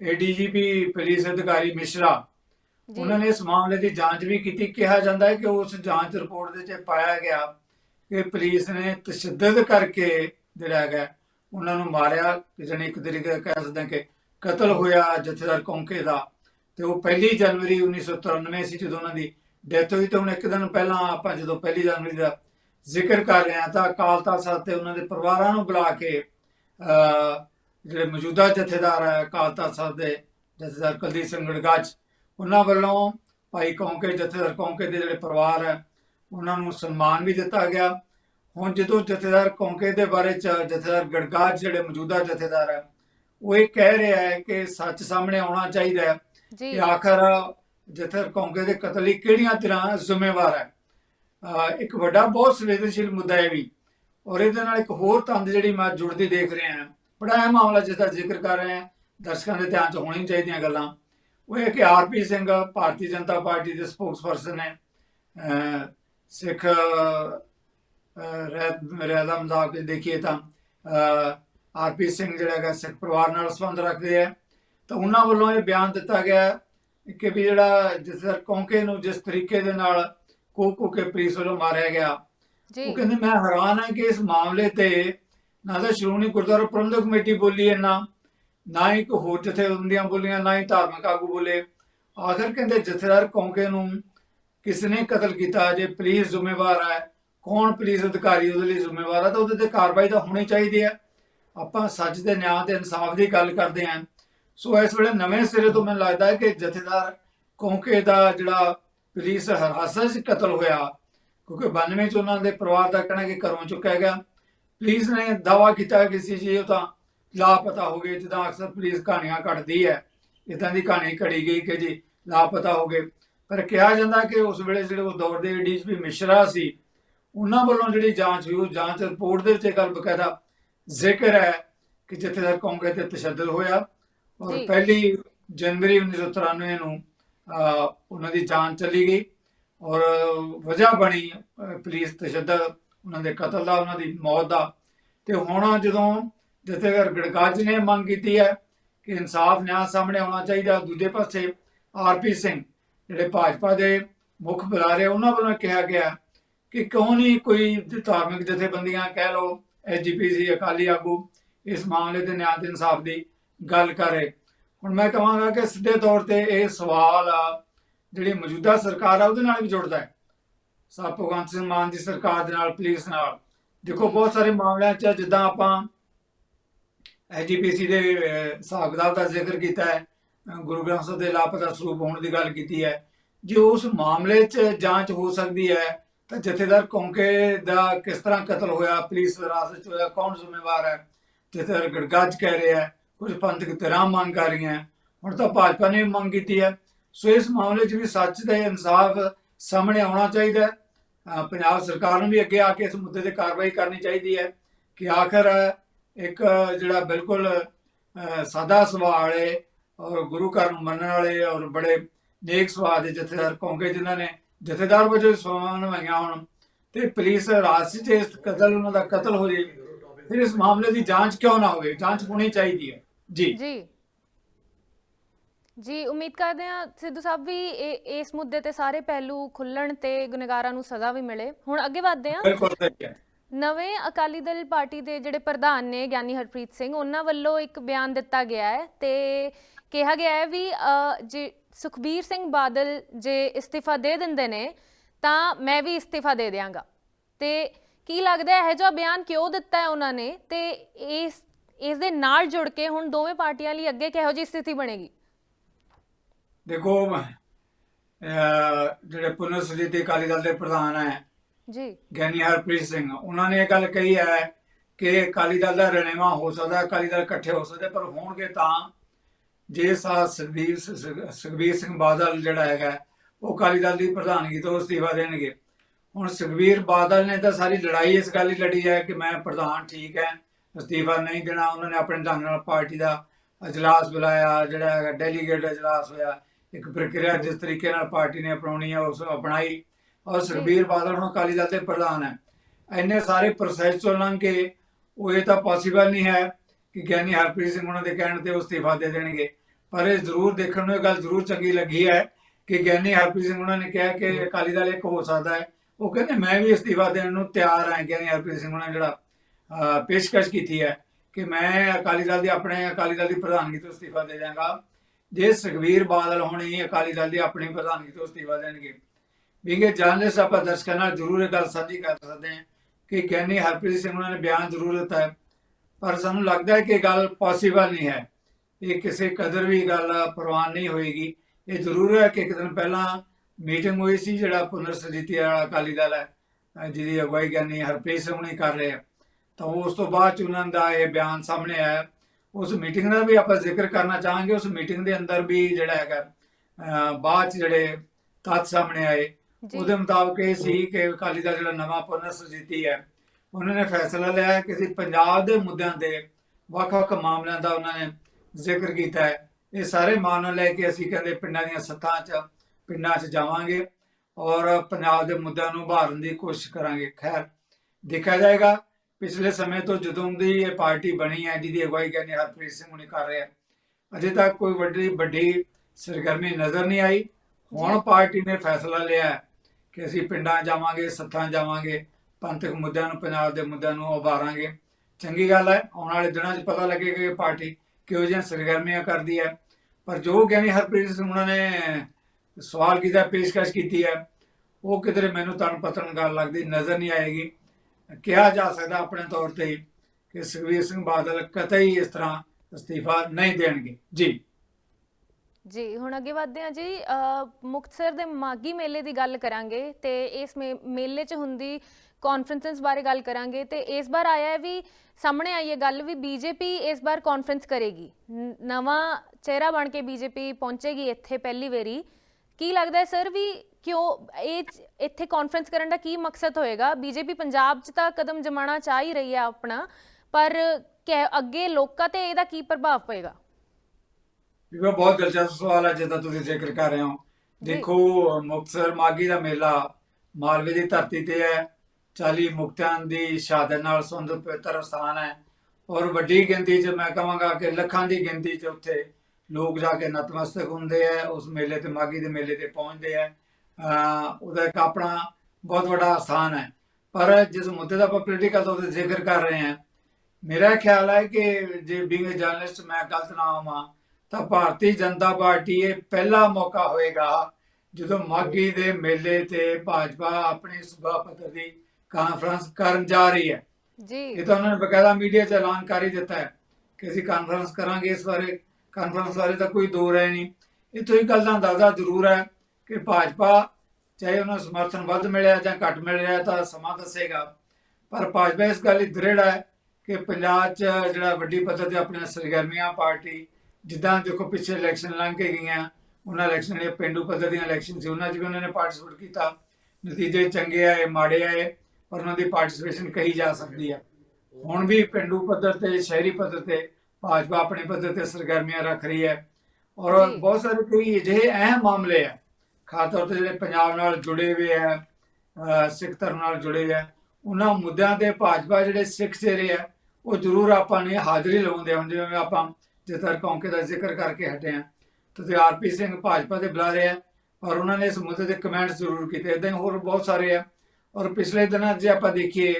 ਏਡੀਜੀਪੀ ਪੁਲਿਸ ਅਧਿਕਾਰੀ ਮਿਸ਼ਰਾ ਉਹਨਾਂ ਨੇ ਇਸ ਮਾਮਲੇ ਦੀ ਜਾਂਚ ਵੀ ਕੀਤੀ। ਕਿਹਾ ਜਾਂਦਾ ਹੈ ਕਿ ਉਸ ਜਾਂਚ ਰਿਪੋਰਟ ਦੇ ਵਿੱਚ ਪਾਇਆ ਗਿਆ ਕਿ ਪੁਲਿਸ ਨੇ ਤਸ਼ੱਦਦ ਕਰਕੇ ਜਿਹੜਾ ਹੈਗਾ ਉਹਨਾਂ ਨੂੰ ਮਾਰਿਆ। ਕਿ ਇੱਕ ਤਰੀਕੇ ਕਹਿ ਸਕਦੇ ਹਾਂ ਕਿ ਕਤਲ ਹੋਇਆ ਜਥੇਦਾਰ ਕੌਂਕੇ ਦਾ। ਤੇ ਉਹ ਪਹਿਲੀ ਜਨਵਰੀ 1993 ਸੀ ਜਦੋਂ ਉਹਨਾਂ ਦੀ ਡੈਥ ਹੋਈ ਤੇ ਹੁਣ ਇੱਕ ਦਿਨ ਪਹਿਲਾਂ ਆਪਾਂ ਜਦੋਂ ਪਹਿਲੀ ਜਨਵਰੀ ਦਾ ਜ਼ਿਕਰ ਕਰ ਰਹੇ ਹਾਂ ਤਾਂ ਅਕਾਲ ਤਖਤ ਸਾਹਿਬ ਤੇ ਉਹਨਾਂ ਦੇ ਪਰਿਵਾਰਾਂ ਨੂੰ ਬੁਲਾ ਕੇ ਅਹ, ਜਿਹੜੇ ਮੌਜੂਦਾ ਜਥੇਦਾਰ ਹੈ ਅਕਾਲ ਤਖਤ ਸਾਹਿਬ ਦੇ ਜਥੇਦਾਰ ਕੁਲਦੀਪ ਸਿੰਘ ਗੜਗਾਚ ਉਹਨਾਂ ਵੱਲੋਂ ਭਾਈ ਕੌਂਕੇ ਜਥੇਦਾਰ ਕੌਂਕੇ ਦੇ ਜਿਹੜੇ ਪਰਿਵਾਰ ਹੈ ਉਹਨਾਂ ਨੂੰ ਸਨਮਾਨ ਵੀ ਦਿੱਤਾ ਗਿਆ। ਹੁਣ ਜਦੋਂ ਜਥੇਦਾਰ ਕੌਂਕੇ ਦੇ ਬਾਰੇ ਚ ਜਥੇਦਾਰ ਗੜਗਾਚ ਜਿਹੜੇ ਮੌਜੂਦਾ ਜਥੇਦਾਰ ਹੈ ਉਹ ਇਹ ਕਹਿ ਰਿਹਾ ਹੈ ਕਿ ਸੱਚ ਸਾਹਮਣੇ ਆਉਣਾ ਚਾਹੀਦਾ ਹੈ ਕਿ ਆਖਰ ਜਥੇਦਾਰ ਕੌਂਕੇ ਦੇ ਕਤਲ ਲਈ ਕਿਹੜੀਆਂ ਤਰ੍ਹਾਂ ਜ਼ਿੰਮੇਵਾਰ ਹੈ। ਇੱਕ ਵੱਡਾ ਬਹੁਤ ਸੰਵੇਦਨਸ਼ੀਲ ਮੁੱਦਾ ਹੈ ਵੀ। ਔਰ ਇਹਦੇ ਨਾਲ ਇੱਕ ਹੋਰ ਤੰਦ ਜਿਹੜੀ ਮੈਂ ਜੁੜਦੀ ਦੇਖ ਰਿਹਾ ਹਾਂ ਬੜਾ ਅਹਿਮ ਮਾਮਲਾ ਜਿਸ ਦਾ ਜ਼ਿਕਰ ਕਰ ਰਹੇ ਹਾਂ ਦਰਸ਼ਕਾਂ ਦੇ ਧਿਆਨ 'ਚ ਹੋਣੀ ਚਾਹੀਦੀਆਂ ਗੱਲਾਂ। ਉਹ ਇਹ ਕਿ ਆਰਪੀ ਸਿੰਘ ਭਾਰਤੀ ਜਨਤਾ ਪਾਰਟੀ ਦੇ ਸਪੋਕਸਪਰਸਨ ਹੈ ਅਹ ਸਿੱਖ ਰਹਿਤ ਮੇਰੇ ਦਾ ਮਜ਼ਾਕ ਦੇਖੀਏ ਤਾਂ ਆਰਪੀ ਸਿੰਘ ਜਿਹੜਾ ਹੈਗਾ ਸਿੱਖ ਪਰਿਵਾਰ ਨਾਲ ਸੰਬੰਧ ਰੱਖਦੇ ਆ। ਤਾਂ ਉਹਨਾਂ ਵੱਲੋਂ ਇਹ ਬਿਆਨ ਦਿੱਤਾ ਗਿਆ ਕਿ ਵੀ ਜਿਹੜਾ ਜਿਸ ਤਰ੍ਹਾਂ ਕੌਂਕੇ ਨੂੰ ਜਿਸ ਤਰੀਕੇ ਦੇ ਨਾਲ ਕੋ ਕੋ ਪੁਲਿਸ ਵੱਲੋਂ ਮਾਰਿਆ ਗਿਆ ਉਹ ਕਹਿੰਦੇ ਮੈਂ ਹੈਰਾਨ ਹਾਂ ਕਿ ਇਸ ਮਾਮਲੇ ਤੇ ਨਾ ਤਾਂ ਸ਼੍ਰੋਮਣੀ ਗੁਰਦੁਆਰਾ ਪ੍ਰਬੰਧਕ ਕਮੇਟੀ ਬੋਲੀ ਹੈ ਨਾ ਨਾ ਹੀ ਕੋਈ ਹੋਰ ਜਥੇਬੰਦੀਆਂ ਬੋਲੀਆਂ, ਨਾ ਹੀ ਧਾਰਮਿਕ ਆਗੂ ਬੋਲੇ। ਆਖਰ ਕਹਿੰਦੇ ਜਥੇਦਾਰ ਕੌਂਕੇ ਨੂੰ ਕਿਸ ਨੇ ਕਤਲ ਕੀਤਾ, ਜੇ ਪੁਲਿਸ ਜ਼ਿੰਮੇਵਾਰ ਹੈ, ਕੌਣ ਪੁਲਿਸ ਅਧਿਕਾਰੀ ਉਹਦੇ ਲਈ ਜ਼ਿੰਮੇਵਾਰ ਹੈ, ਤਾਂ ਉਹਦੇ ਤੇ ਕਾਰਵਾਈ ਤਾਂ ਹੋਣੀ ਚਾਹੀਦੀ ਹੈ। ਆਪਾਂ ਸੱਚ ਤੇ ਨਿਆਂ ਤੇ ਇਨਸਾਫ ਦੀ ਗੱਲ ਕਰਦੇ ਹਾਂ। ਸੋ ਇਸ ਵੇਲੇ ਨਵੇਂ ਸਿਰੇ ਤੋਂ ਮੈਨੂੰ ਲੱਗਦਾ ਹੈ ਕਿ ਜਥੇਦਾਰ ਕੌਂਕੇ ਦਾ ਜਿਹੜਾ ਪੁਲਿਸ ਹਰਾਸਤ 'ਚ ਕਤਲ ਹੋਇਆ, ਕਿਉਂਕਿ 92 ਚ ਉਹਨਾਂ ਦੇ ਪਰਿਵਾਰ ਦਾ ਕਹਿਣਾ ਕਿ ਘਰੋਂ ਚੁੱਕਿਆ ਗਿਆ। ਪੁਲਿਸ ਨੇ ਦਾਵਾ ਕੀਤਾ ਕਿ ਸੀ ਜੀ ਉਹ ਤਾਂ ਲਾਪਤਾ ਹੋ ਗਏ ਜਿੱਦਾਂ ਅਕਸਰ ਪੁਲਿਸ ਕਹਾਣੀਆਂ ਕੱਢਦੀ ਹੈ ਇਦਾਂ ਦੀ ਕਹਾਣੀ ਘੜੀ ਗਈ ਕਿ ਜੀ ਲਾਪਤਾ ਹੋ ਗਏ ਪਰ ਕਿਹਾ ਜਾਂਦਾ ਕਿ ਉਸ ਵੇਲੇ ਜਿਹੜੇ ਉਸ ਦੌਰ ਦੇ ਡੀਐਸਪੀ ਮਿਸ਼ਰਾ ਸੀ ਉਹਨਾਂ ਵੱਲੋਂ ਜਿਹੜੀ ਜਾਂਚ ਹੋਈ ਉਹ ਜਾਂਚ ਰਿਪੋਰਟ ਦੇ ਵਿੱਚ ਗੱਲ ਬਕਾਇਦਾ ਜ਼ਿਕਰ ਹੈ ਕਿ ਜਥੇਦਾਰ ਕੌਂਗਰਸ ਤੇ ਤਸ਼ੱਦਦ ਹੋਇਆ ਔਰ। ਪਹਿਲੀ ਜਨਵਰੀ 1993 ਨੂੰ ਉਹਨਾਂ ਦੀ ਜਾਂਚ ਚੱਲੀ ਗਈ ਔਰ ਵਜ੍ਹਾ ਬਣੀ ਪੁਲਿਸ ਤਸ਼ੱਦਦ ਉਹਨਾਂ ਦੇ ਕਤਲ ਦਾ ਉਹਨਾਂ ਦੀ ਮੌਤ ਦਾ ਤੇ ਹੁਣ ਜਦੋਂ ਜਥੇਦਾਰ ਗੜਗਾਜ ਨੇ ਮੰਗ ਕੀਤੀ ਹੈ ਕਿ ਇਨਸਾਫ ਨਿਆਂ ਸਾਹਮਣੇ ਆਉਣਾ ਚਾਹੀਦਾ, ਦੂਜੇ ਪਾਸੇ ਆਰਪੀ ਸਿੰਘ ਜਿਹੜੇ ਭਾਜਪਾ ਦੇ ਮੁੱਖ ਬੁਲਾਰੇ, ਉਹਨਾਂ ਵੱਲੋਂ ਕਿਹਾ ਗਿਆ ਕਿ ਕਿਉਂ ਨਹੀਂ ਕੋਈ ਧਾਰਮਿਕ ਜਥੇਬੰਦੀਆਂ, ਕਹਿ ਲਓ ਐਸਜੀਪੀਸੀ ਅਕਾਲੀ ਆਗੂ, ਇਸ ਮਾਮਲੇ ਤੇ ਨਿਆਂ ਤੇ ਇਨਸਾਫ ਦੀ ਗੱਲ ਕਰੇ ਹੁਣ ਮੈਂ ਕਹਾਂਗਾ ਕਿ ਸਿੱਧੇ ਤੌਰ ਤੇ ਇਹ ਸਵਾਲ ਆ, ਜਿਹੜੀ ਮੌਜੂਦਾ ਸਰਕਾਰ ਆ, ਉਹਦੇ ਨਾਲ ਵੀ ਜੁੜਦਾ ਹੈ। ਸਾ ਭਗਵੰਤ ਸਿੰਘ ਮਾਨ ਦੀ ਸਰਕਾਰ ਦੇ ਨਾਲ, ਪੁਲਿਸ ਨਾਲ। ਦੇਖੋ, ਬਹੁਤ ਸਾਰੇ ਮਾਮਲਿਆਂ 'ਚ ਜਿੱਦਾਂ ਆਪਾਂ ਐਜੀਪੀਸੀ ਦੇ ਹਿਸਾਬ ਕਿਤਾਬ ਦਾ ਜ਼ਿਕਰ ਕੀਤਾ ਹੈ। ਗੁਰੂ ਗ੍ਰੰਥ ਸਾਹਿਬ ਦੇ ਲਾਪਤਾ ਸਰੂਪ ਹੋਣ ਦੀ ਗੱਲ ਕੀਤੀ ਹੈ। ਜੇ ਉਸ ਮਾਮਲੇ 'ਚ ਜਾਂਚ ਹੋ ਸਕਦੀ ਹੈ, ਤਾਂ ਜਥੇਦਾਰ ਕੌਂਕੇ ਦਾ ਕਿਸ ਤਰ੍ਹਾਂ ਕਤਲ ਹੋਇਆ, ਪੁਲਿਸ ਵਿਰਾਸਤ 'ਚ ਹੋਇਆ, ਕੌਣ ਜ਼ਿੰਮੇਵਾਰ ਹੈ? ਜਥੇਦਾਰ ਗੜਗੱਜ ਕਹਿ ਰਿਹਾ ਹੈ, ਕੁਝ ਪੰਥਕ ਧਿਰਾਂ ਮੰਗ ਕਰ ਰਹੀਆਂ ਹੁਣ ਤਾਂ ਭਾਜਪਾ ਨੇ ਵੀ ਮੰਗ ਕੀਤੀ ਹੈ। ਸੋ ਇਸ ਮਾਮਲੇ 'ਚ ਵੀ ਸੱਚ ਦਾ ਇਨਸਾਫ ਸਾਹਮਣੇ ਆਉਣਾ ਚਾਹੀਦਾ ਹੈ। ਪੰਜਾਬ ਸਰਕਾਰ ਨੂੰ ਵੀ ਅੱਗੇ ਆ ਕੇ ਇਸ ਮੁੱਦੇ ਤੇ ਕਾਰਵਾਈ ਕਰਨੀ ਚਾਹੀਦੀ ਹੈ ਕਿ ਆਖਰ ਇੱਕ ਜਿਹੜਾ ਬਿਲਕੁਲ ਸਾਦਾ ਸਵਾਲ ਹੈ ਔਰ ਗੁਰੂ ਘਰ ਨੂੰ ਮੰਨਣ ਵਾਲੇ ਔਰ ਬੜੇ ਨੇਕ ਸੁਭਾਅ ਦੇ ਜਥੇਦਾਰ ਕੌਂਕੇ ਜਿਨ੍ਹਾਂ ਨੇ ਜਥੇਦਾਰ ਵਜੋਂ ਸੇਵਾਵਾਂ ਨਿਭਾਈਆਂ ਹੁਣ ਤੇ ਪੁਲਿਸ ਰਾਸਤੇ 'ਚ ਇਸ ਕਤਲ ਉਹਨਾਂ ਦਾ ਕਤਲ ਹੋ ਜੇ ਫਿਰ ਇਸ ਮਾਮਲੇ ਦੀ ਜਾਂਚ ਕਿਉਂ ਨਾ ਹੋਵੇ? ਜਾਂਚ ਹੋਣੀ ਚਾਹੀਦੀ ਹੈ। ਜੀ। ਜੀ। ਜੀ ਉਮੀਦ ਕਰਦੇ ਹਾਂ ਸਿੱਧੂ ਸਾਹਿਬ ਵੀ ਇਸ ਮੁੱਦੇ ਤੇ ਸਾਰੇ ਪਹਿਲੂ ਖੁੱਲਣ ਤੇ ਗੁਨੇਗਾਰਾਂ ਨੂੰ ਸਜ਼ਾ ਵੀ ਮਿਲੇ। ਹੁਣ ਅੱਗੇ ਵਧਦੇ ਹਾਂ। ਬਿਲਕੁਲ ਸਹੀ ਹੈ। ਨਵੇਂ ਅਕਾਲੀ ਦਲ ਪਾਰਟੀ ਦੇ ਜਿਹੜੇ ਪ੍ਰਧਾਨ ਨੇ ਗਿਆਨੀ ਹਰਪ੍ਰੀਤ ਸਿੰਘ, ਉਹਨਾਂ ਵੱਲੋਂ ਇੱਕ ਬਿਆਨ ਦਿੱਤਾ ਗਿਆ ਹੈ ਤੇ ਕਿਹਾ ਗਿਆ ਹੈ ਵੀ ਜੇ ਸੁਖਬੀਰ ਸਿੰਘ ਬਾਦਲ ਜੇ ਇਸਤੀਫਾ ਦੇ ਦਿੰਦੇ ਨੇ, ਤਾਂ ਮੈਂ ਵੀ ਇਸਤੀਫਾ ਦੇ ਦਿਆਂਗਾ। ਤੇ ਕੀ ਲੱਗਦਾ ਹੈ, ਇਹ ਜੋ ਬਿਆਨ ਕਿਉਂ ਦਿੱਤਾ ਹੈ ਉਹਨਾਂ ਨੇ? ਤੇ ਇਸ ਇਸ ਦੇ ਨਾਲ ਜੁੜ ਕੇ ਹੁਣ ਦੋਵੇਂ ਪਾਰਟੀਆਂ ਲਈ ਅੱਗੇ ਕਿਹੋ ਜਿਹੀ ਸਥਿਤੀ ਬਣੇਗੀ? ਦੇਖੋ ਜਿਹੜੇ ਪੁਨਰ ਸੁਜੀਤੀ ਅਕਾਲੀ ਦਲ ਦੇ ਪ੍ਰਧਾਨ ਹੈ ਜੀ। ਗਿਆਨੀ ਹਰਪ੍ਰੀਤ ਸਿੰਘ, ਉਹਨਾਂ ਨੇ ਇਹ ਗੱਲ ਕਹੀ ਹੈ ਕਿ ਅਕਾਲੀ ਦਲ ਦਾ ਰਣੇਵਾ ਹੋ ਸਕਦਾ, ਅਕਾਲੀ ਦਲ ਇਕੱਠੇ ਹੋ ਸਕਦੇ, ਪਰ ਹੋਣਗੇ ਤਾਂ ਜੇ ਸਾ ਸੁਖਬੀਰ ਸੁਖਬੀਰ ਸਿੰਘ ਬਾਦਲ ਜਿਹੜਾ ਹੈਗਾ, ਉਹ ਅਕਾਲੀ ਦਲ ਦੀ ਪ੍ਰਧਾਨਗੀ ਤੋਂ ਅਸਤੀਫਾ ਦੇਣਗੇ। ਹੁਣ ਸੁਖਬੀਰ ਬਾਦਲ ਨੇ ਤਾਂ ਸਾਰੀ ਲੜਾਈ ਇਸ ਗੱਲ ਹੀ ਲੜੀ ਹੈ ਕਿ ਮੈਂ ਪ੍ਰਧਾਨ ਠੀਕ ਹੈ, ਅਸਤੀਫਾ ਨਹੀਂ ਦੇਣਾ, ਉਹਨਾਂ ਨੇ ਆਪਣੇ ਢੰਗ ਨਾਲ ਪਾਰਟੀ ਦਾ ਅਜਲਾਸ ਬੁਲਾਇਆ, ਜਿਹੜਾ ਹੈਗਾ, ਡੈਲੀਗੇਟ ਅਜਲਾਸ ਹੋਇਆ, ਇੱਕ ਪ੍ਰਕਿਰਿਆ ਜਿਸ ਤਰੀਕੇ ਨਾਲ ਪਾਰਟੀ ਨੇ ਅਪਣਾਉਣੀ ਹੈ, ਉਸ ਅਪਣਾਈ। ਔਰ ਸੁਖਬੀਰ ਬਾਦਲ ਹੁਣ ਅਕਾਲੀ ਦਲ ਦੇ ਪ੍ਰਧਾਨ ਹੈ। ਇੰਨੇ ਸਾਰੇ ਪ੍ਰੋਸੈਸ ਚੋਂ ਲੰਘ ਕੇ ਉਹ ਇਹ ਤਾਂ ਪੋਸੀਬਲ ਨਹੀਂ ਹੈ ਕਿ ਗਿਆਨੀ ਹਰਪ੍ਰੀਤ ਸਿੰਘ ਉਹਨਾਂ ਦੇ ਕਹਿਣ ਤੇ ਉਹ ਅਸਤੀਫਾ ਦੇ ਦੇਣਗੇ। ਪਰ ਇਹ ਜ਼ਰੂਰ ਦੇਖਣ ਨੂੰ ਇਹ ਗੱਲ ਜ਼ਰੂਰ ਚੰਗੀ ਲੱਗੀ ਹੈ ਕਿ ਗਿਆਨੀ ਹਰਪ੍ਰੀਤ ਸਿੰਘ ਉਹਨਾਂ ਨੇ ਕਿਹਾ ਕਿ ਅਕਾਲੀ ਦਲ ਇੱਕ ਹੋ ਸਕਦਾ ਹੈ। ਉਹ ਕਹਿੰਦੇ ਮੈਂ ਵੀ ਅਸਤੀਫਾ ਦੇਣ ਨੂੰ ਤਿਆਰ ਹਾਂ। ਗਿਆਨੀ ਹਰਪ੍ਰੀਤ ਸਿੰਘ ਉਹਨਾਂ ਜਿਹੜਾ ਪੇਸ਼ਕਸ਼ ਕੀਤੀ ਹੈ ਕਿ ਮੈਂ ਅਕਾਲੀ ਦਲ ਦੀ ਆਪਣੇ ਅਕਾਲੀ ਦਲ ਦੀ ਪ੍ਰਧਾਨਗੀ ਤੋਂ ਅਸਤੀਫਾ ਦੇ ਦਿਆਂਗਾ। ਜੇ ਸੁਖਬੀਰ ਬਾਦਲ ਹੋਣੀ ਅਕਾਲੀ ਦਲ ਦੀ ਆਪਣੀ ਪ੍ਰਧਾਨਗੀ ਤੋਂ ਅਸਤੀਫਾ ਦੇਣਗੇ ਵਿੰਗੇ ਜਰਨਲਿਸਟ ਆਪਾਂ ਦਰਸ਼ਕਾਂ ਨਾਲ ਜ਼ਰੂਰ ਇਹ ਗੱਲ ਸਾਂਝੀ ਕਰ ਸਕਦੇ ਹਾਂ ਕਿ ਗਿਆਨੀ ਹਰਪ੍ਰੀਤ ਸਿੰਘ ਉਹਨਾਂ ਨੇ ਬਿਆਨ ਜ਼ਰੂਰ ਦਿੱਤਾ ਹੈ। ਪਰ ਸਾਨੂੰ ਲੱਗਦਾ ਹੈ ਕਿ ਗੱਲ ਪੋਸੀਬਲ ਨਹੀਂ ਹੈ। ਇਹ ਕਿਸੇ ਕਦਰ ਵੀ ਗੱਲ ਪ੍ਰਵਾਨ ਨਹੀਂ ਹੋਏਗੀ। ਇਹ ਜ਼ਰੂਰ ਹੈ ਕਿ ਇੱਕ ਦਿਨ ਪਹਿਲਾਂ ਮੀਟਿੰਗ ਹੋਈ ਸੀ ਜਿਹੜਾ ਪੁਨਰ ਸੁਜੀਤੀ ਵਾਲਾ ਅਕਾਲੀ ਦਲ ਹੈ ਜਿਹਦੀ ਅਗਵਾਈ ਗਿਆਨੀ ਹਰਪ੍ਰੀਤ ਸਿੰਘ ਨੇ ਕਰ ਰਹੇ ਆ। ਤਾਂ ਉਸ ਤੋਂ ਬਾਅਦ ਚ ਉਹਨਾਂ ਦਾ ਇਹ ਬਿਆਨ ਸਾਹਮਣੇ ਆਇਆ। ਉਸ ਮੀਟਿੰਗ ਦਾ ਵੀ ਆਪਾਂ ਜ਼ਿਕਰ ਕਰਨਾ ਚਾਹਾਂਗੇ। ਉਸ ਮੀਟਿੰਗ ਦੇ ਅੰਦਰ ਵੀ ਜਿਹੜਾ ਹੈਗਾ ਬਾਅਦ ਚ ਜਿਹੜੇ ਤੱਥ ਸਾਹਮਣੇ ਆਏ। ਉਹਦੇ ਮੁਤਾਬਕ ਇਹ ਸੀ ਕਿ ਅਕਾਲੀ ਦਲ ਜਿਹੜਾ ਨਵਾਂ ਪੁਨਰ ਸੁਜੀਤੀ ਹੈ ਉਹਨਾਂ ਨੇ ਫੈਸਲਾ ਲਿਆ ਕਿ ਅਸੀਂ ਪੰਜਾਬ ਦੇ ਮੁੱਦਿਆਂ ਤੇ ਵੱਖ-ਵੱਖ ਮਾਮਲਿਆਂ ਦਾ ਉਹਨਾਂ ਨੇ ਜ਼ਿਕਰ ਕੀਤਾ ਹੈ। ਇਹ ਸਾਰੇ ਮਾਮਲੇ ਲੈ ਕੇ ਅਸੀਂ ਕਹਿੰਦੇ ਪਿੰਡਾਂ ਦੀਆਂ ਸੱਥਾਂ 'ਚ ਪਿੰਡਾਂ 'ਚ ਜਾਵਾਂਗੇ ਔਰ ਪੰਜਾਬ ਦੇ ਮੁੱਦਿਆਂ ਨੂੰ ਉਭਾਰਨ ਦੀ ਕੋਸ਼ਿਸ਼ ਕਰਾਂਗੇ। ਖੈਰ ਦੇਖਿਆ ਜਾਏਗਾ ਪਿਛਲੇ ਸਮੇਂ ਤੋਂ ਜਦੋਂ ਦੀ ਇਹ ਪਾਰਟੀ ਬਣੀ ਹੈ ਜਿਹਦੀ ਅਗਵਾਈ ਕਹਿੰਦੇ ਹਰਪ੍ਰੀਤ ਸਿੰਘ ਹੁਣੀ ਕਰ ਰਹੇ ਅਜੇ ਤੱਕ ਕੋਈ ਵੱਡੀ ਵੱਡੀ ਸਰਗਰਮੀ ਨਜ਼ਰ ਨਹੀਂ ਆਈ। ਹੁਣ ਪਾਰਟੀ ਨੇ ਫੈਸਲਾ ਲਿਆ ਹੈ ਕਿ ਅਸੀਂ ਪਿੰਡਾਂ ਜਾਵਾਂਗੇ, ਸੱਥਾਂ ਜਾਵਾਂਗੇ ਪੰਥਕ ਮੁੱਦਿਆਂ ਨੂੰ, ਪੰਜਾਬ ਦੇ ਮੁੱਦਿਆਂ ਨੂੰ ਉਭਾਰਾਂਗੇ। ਚੰਗੀ ਗੱਲ ਹੈ, ਆਉਣ ਵਾਲੇ ਦਿਨਾਂ 'ਚ ਪਤਾ ਲੱਗੇਗਾ ਕਿ ਪਾਰਟੀ ਕਿਹੋ ਜਿਹੀਆਂ ਸਰਗਰਮੀਆਂ ਕਰਦੀ ਹੈ। ਪਰ ਜੋ ਗਿਆਨੀ ਹਰਪ੍ਰੀਤ ਸਿੰਘ ਉਹਨਾਂ ਨੇ ਸਵਾਲ ਕੀਤਾ, ਪੇਸ਼ਕਸ਼ ਕੀਤੀ ਹੈ, ਉਹ ਕਿਧਰੇ ਮੈਨੂੰ ਤਣ ਪਤਨ ਗੱਲ ਲੱਗਦੀ, ਨਜ਼ਰ ਨਹੀਂ ਆਏਗੀ। ਕਿਹਾ ਜਾ ਸਕਦਾ ਆਪਣੇ ਤੌਰ ਤੇ ਕਿ ਸੁਖਬੀਰ ਸਿੰਘ ਬਾਦਲ ਕਤਈ ਇਸ ਤਰ੍ਹਾਂ ਅਸਤੀਫਾ ਨਹੀਂ ਦੇਣਗੇ। ਜੀ। ਜੀ, ਹੁਣ ਅੱਗੇ ਵਧਦੇ ਹਾਂ ਜੀ ਮੁਕਤਸਰ ਦੇ ਮਾਗੀ ਮੇਲੇ ਦੀ ਗੱਲ ਕਰਾਂਗੇ ਤੇ ਇਸ ਮੇ- ਮੇਲੇ 'ਚ ਹੁੰਦੀ ਕਾਨਫਰੰਸਸ ਬਾਰੇ ਗੱਲ ਕਰਾਂਗੇ ਤੇ ਇਸ ਵਾਰ ਆਇਆ ਹੈ ਵੀ ਸਾਹਮਣੇ ਆਈ ਹੈ ਗੱਲ ਵੀ ਬੀਜੇਪੀ ਇਸ ਵਾਰ ਕਾਨਫਰੰਸ ਕਰੇਗੀ। ਨਵਾਂ ਚਿਹਰਾ ਬਣ ਕੇ ਬੀਜੇਪੀ ਪਹੁੰਚੇਗੀ ਇੱਥੇ ਪਹਿਲੀ ਵਾਰੀ। ਕੀ ਲੱਗਦਾ ਹੈ ਸਰ ਵੀ ਕਿਉਂ ਇਹ ਇੱਥੇ ਕਾਨਫਰੰਸ ਕਰਨ ਦਾ ਕੀ ਮਕਸਦ ਹੋਏਗਾ? ਬੀਜੇਪੀ ਪੰਜਾਬ 'ਚ ਤਾਂ ਕਦਮ ਜਮਾਣਾ ਚਾਹ ਹੀ ਰਹੀ ਹੈ ਆਪਣਾ, ਪਰ ਕਿ, ਅੱਗੇ ਲੋਕਾਂ ਤੇ ਇਹਦਾ ਕੀ ਪ੍ਰਭਾਵ ਪਏਗਾ? ਇਹ ਬਹੁਤ ਦਿਲਚਸਪ ਸਵਾਲ ਹੈ ਜਿੱਦਾਂ ਤੁਸੀਂ ਜ਼ਿਕਰ ਕਰ ਰਹੇ ਹੋ। ਦੇਖੋ ਮੁਕਤਸਰ ਮਾਗੀ ਦਾ ਮੇਲਾ ਮਾਲਵੇ ਦੀ ਧਰਤੀ ਤੇ ਹੈ। 40 ਮੁਕਤਿਆਂ ਦੀ ਸ਼ਹਾਦਤ ਨਾਲ ਸੰਬੰਧਿਤ ਪਵਿੱਤਰ ਸਥਾਨ ਹੈ। ਔਰ ਵੱਡੀ ਗਿਣਤੀ 'ਚ ਮੈਂ ਕਹਾਂਗਾ ਕਿ ਲੱਖਾਂ ਦੀ ਗਿਣਤੀ 'ਚ ਉੱਥੇ ਲੋਕ ਜਾ ਕੇ ਨਤਮਸਤਕ ਹੁੰਦੇ ਆ ਉਸ ਮੇਲੇ ਤੇ ਮਾਗੀ ਦੇ ਮੇਲੇ ਤੇ ਪਹੁੰਚਦੇ ਆ ਉਹਦਾ ਇੱਕ ਆਪਣਾ ਬਹੁਤ ਵੱਡਾ ਆਸਥਾਨ ਹੈ। ਪਰ ਜਿਸ ਮੁੱਦੇ ਦਾ ਆਪਾਂ ਪੋਲੀਟੀਕਲ ਤੌਰ ਤੇ ਜ਼ਿਕਰ ਕਰ ਰਹੇ ਹਾਂ ਮੇਰਾ ਖਿਆਲ ਹੈ ਕਿ ਜੇ ਬੀਇੰਗ ਅ ਜਰਨਲਿਸਟ ਮੈਂ ਗਲਤ ਨਾ ਹੋਵਾਂ ਤਾਂ ਭਾਰਤੀ ਜਨਤਾ ਪਾਰਟੀ ਇਹ ਪਹਿਲਾ ਮੌਕਾ ਹੋਏਗਾ ਜਦੋਂ ਮਾਗੀ ਦੇ ਮੇਲੇ ਤੇ ਭਾਜਪਾ ਆਪਣੀ ਸੁਭਾ ਪੱਤਰ ਦੀ ਕਾਨਫਰੰਸ ਕਰਨ ਜਾ ਰਹੀ ਹੈ। ਜੀ। ਇਹ ਤਾਂ ਉਹਨਾਂ ਨੇ ਬਕਾਇਦਾ ਮੀਡੀਆ 'ਚ ਐਲਾਨ ਕਰ ਹੀ ਦਿੱਤਾ ਹੈ ਕਿ ਅਸੀਂ ਕਾਨਫਰੰਸ ਕਰਾਂਗੇ ਇਸ ਬਾਰੇ। ਕਾਨਫਰੰਸ ਬਾਰੇ ਤਾਂ ਕੋਈ ਦੋ ਰਾਏ ਨਹੀਂ। ਇੱਥੋਂ ਹੀ ਗੱਲ ਦਾ ਅੰਦਾਜ਼ਾ ਜ਼ਰੂਰ ਹੈ ਕਿ ਭਾਜਪਾ ਚਾਹੇ ਉਹਨਾਂ ਨੂੰ ਸਮਰਥਨ ਵੱਧ ਮਿਲਿਆ ਜਾਂ ਘੱਟ ਮਿਲ ਰਿਹਾ ਤਾਂ ਸਮਾਂ ਦੱਸੇਗਾ। ਪਰ ਭਾਜਪਾ ਇਸ ਗੱਲ ਲਈ ਦ੍ਰਿੜ ਹੈ ਕਿ ਪੰਜਾਬ 'ਚ ਜਿਹੜਾ ਵੱਡੀ ਪੱਧਰ ਤੇ ਆਪਣੀਆਂ ਸਰਗਰਮੀਆਂ ਪਾਰਟੀ ਜਿੱਦਾਂ ਦੇਖੋ ਪਿੱਛੇ ਇਲੈਕਸ਼ਨ ਲੰਘ ਕੇ ਗਈਆਂ ਉਹਨਾਂ ਇਲੈਕਸ਼ਨ ਜਿਹੜੇ ਪਿੰਡੂ ਪੱਧਰ ਦੀਆਂ ਇਲੈਕਸ਼ਨ ਸੀ ਉਹਨਾਂ 'ਚ ਵੀ ਉਹਨਾਂ ਨੇ ਪਾਰਟਿਸਿਪੇਟ ਕੀਤਾ। ਨਤੀਜੇ ਚੰਗੇ ਆਏ ਮਾੜੇ ਆਏ ਪਰ ਉਹਨਾਂ ਦੀ ਪਾਰਟਿਸਿਪੇਸ਼ਨ ਕਹੀ ਜਾ ਸਕਦੀ ਹੈ ਹੁਣ ਵੀ ਪਿੰਡੂ ਪੱਧਰ ਤੇ ਸ਼ਹਿਰੀ ਪੱਧਰ ਤੇ ਭਾਜਪਾ ਆਪਣੇ ਪੱਧਰ ਤੇ ਸਰਗਰਮੀਆਂ ਰੱਖ ਰਹੀ ਹੈ। ਔਰ। ਬਹੁਤ ਸਾਰੇ ਕਈ ਅਜਿਹੇ ਅਹਿਮ ਮਾਮਲੇ ਆ। ਖਾਸ ਤੌਰ ਤੇ ਜਿਹੜੇ ਪੰਜਾਬ ਨਾਲ ਜੁੜੇ ਹੋਏ ਆ ਸਿੱਖ ਧਰਮ ਨਾਲ ਜੁੜੇ ਹੋਏ ਆ ਉਹਨਾਂ ਮੁੱਦਿਆਂ ਤੇ ਭਾਜਪਾ ਜਿਹੜੇ ਸਿੱਖ ਚਿਹਰੇ ਆ ਉਹ ਜ਼ਰੂਰ ਆਪਾਂ ਨੇ ਹਾਜ਼ਰੀ ਲਾਉਂਦੇ ਹੁਣ ਜਿਵੇਂ ਆਪਾਂ ਜਤਰ ਕੌਂਕੇ ਦਾ ਜ਼ਿਕਰ ਕਰਕੇ ਹਟੇ ਆ ਤੇ ਆਰਪੀ ਸਿੰਘ ਭਾਜਪਾ ਦੇ ਬੁਲਾਰੇ ਆ ਔਰ ਉਹਨਾਂ ਨੇ ਇਸ ਮੁੱਦੇ ਤੇ ਕਮੈਂਟਸ ਜ਼ਰੂਰ ਕੀਤੇ ਇਦਾਂ ਹੋਰ ਬਹੁਤ ਸਾਰੇ ਆ। ਔਰ ਪਿਛਲੇ ਦਿਨਾਂ ਜੇ ਆਪਾਂ ਦੇਖੀਏ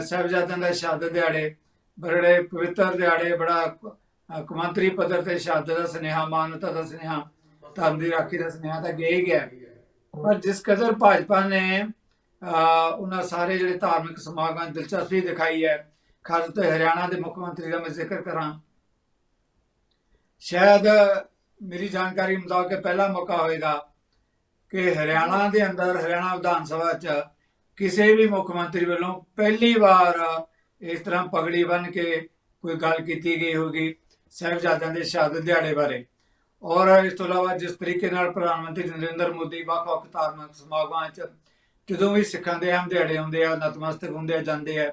ਸਾਹਿਬਜ਼ਾਦਿਆਂ ਦਾ ਸ਼ਹਾਦਤ ਦਿਹਾੜੇ, ਬੜੇ ਪਵਿੱਤਰ ਦਿਹਾੜੇ, ਬੜਾ ਅਹ ਪੱਧਰ ਤੇ ਸ਼ਹਾਦਤ ਦਾ ਸੁਨੇਹਾ ਮਾਨਵਤਾ ਦਾ ਸੁਨੇਹਾ, ਧਰਮ ਦੀ ਰਾਖੀ ਦਾ ਸੁਨੇਹਾ ਤਾਂ ਗਿਆ ਹੀ ਗਿਆ। ਪਰ ਜਿਸ ਕਦਰ ਭਾਜਪਾ ਨੇ, ਅਹ ਉਹਨਾਂ ਸਾਰੇ ਜਿਹੜੇ ਧਾਰਮਿਕ ਸਮਾਗਮਾਂ ਦਿਲਚਸਪੀ ਦਿਖਾਈ ਹੈ, ਖਾਸ ਤੌਰ ਹਰਿਆਣਾ ਦੇ ਮੁੱਖ ਮੰਤਰੀ ਦਾ ਮੈਂ ਜ਼ਿਕਰ ਕਰਾਂ ਸ਼ਾਇਦ ਮੇਰੀ ਜਾਣਕਾਰੀ ਮੁਤਾਬਕ ਪਹਿਲਾ ਮੌਕਾ ਹੋਏਗਾ ਕਿ ਹਰਿਆਣਾ ਦੇ ਅੰਦਰ, ਹਰਿਆਣਾ ਵਿਧਾਨ ਸਭਾ 'ਚ ਕਿਸੇ ਵੀ ਮੁੱਖ ਮੰਤਰੀ ਵੱਲੋਂ ਪਹਿਲੀ ਵਾਰ ਇਸ ਤਰ੍ਹਾਂ ਪਗੜੀ ਬੰਨ ਕੇ ਕੋਈ ਗੱਲ ਕੀਤੀ ਗਈ ਹੋਗੀ ਸਾਹਿਬਜ਼ਾਦਿਆਂ ਦੇ ਸ਼ਹਾਦਤ ਦਿਹਾੜੇ ਬਾਰੇ। ਔਰ ਇਸ ਤੋਂ ਇਲਾਵਾ ਜਿਸ ਤਰੀਕੇ ਨਾਲ ਪ੍ਰਧਾਨ ਮੰਤਰੀ ਨਰਿੰਦਰ ਮੋਦੀ ਵੱਖ-ਵੱਖ ਧਾਰਮਿਕ ਸਮਾਗਮਾਂ 'ਚ ਜਦੋਂ ਵੀ ਸਿੱਖਾਂ ਦੇ ਅਹਿਮ ਦਿਹਾੜੇ ਹੁੰਦੇ ਆ, ਨਤਮਸਤਕ ਹੁੰਦੇ ਜਾਂਦੇ ਆ,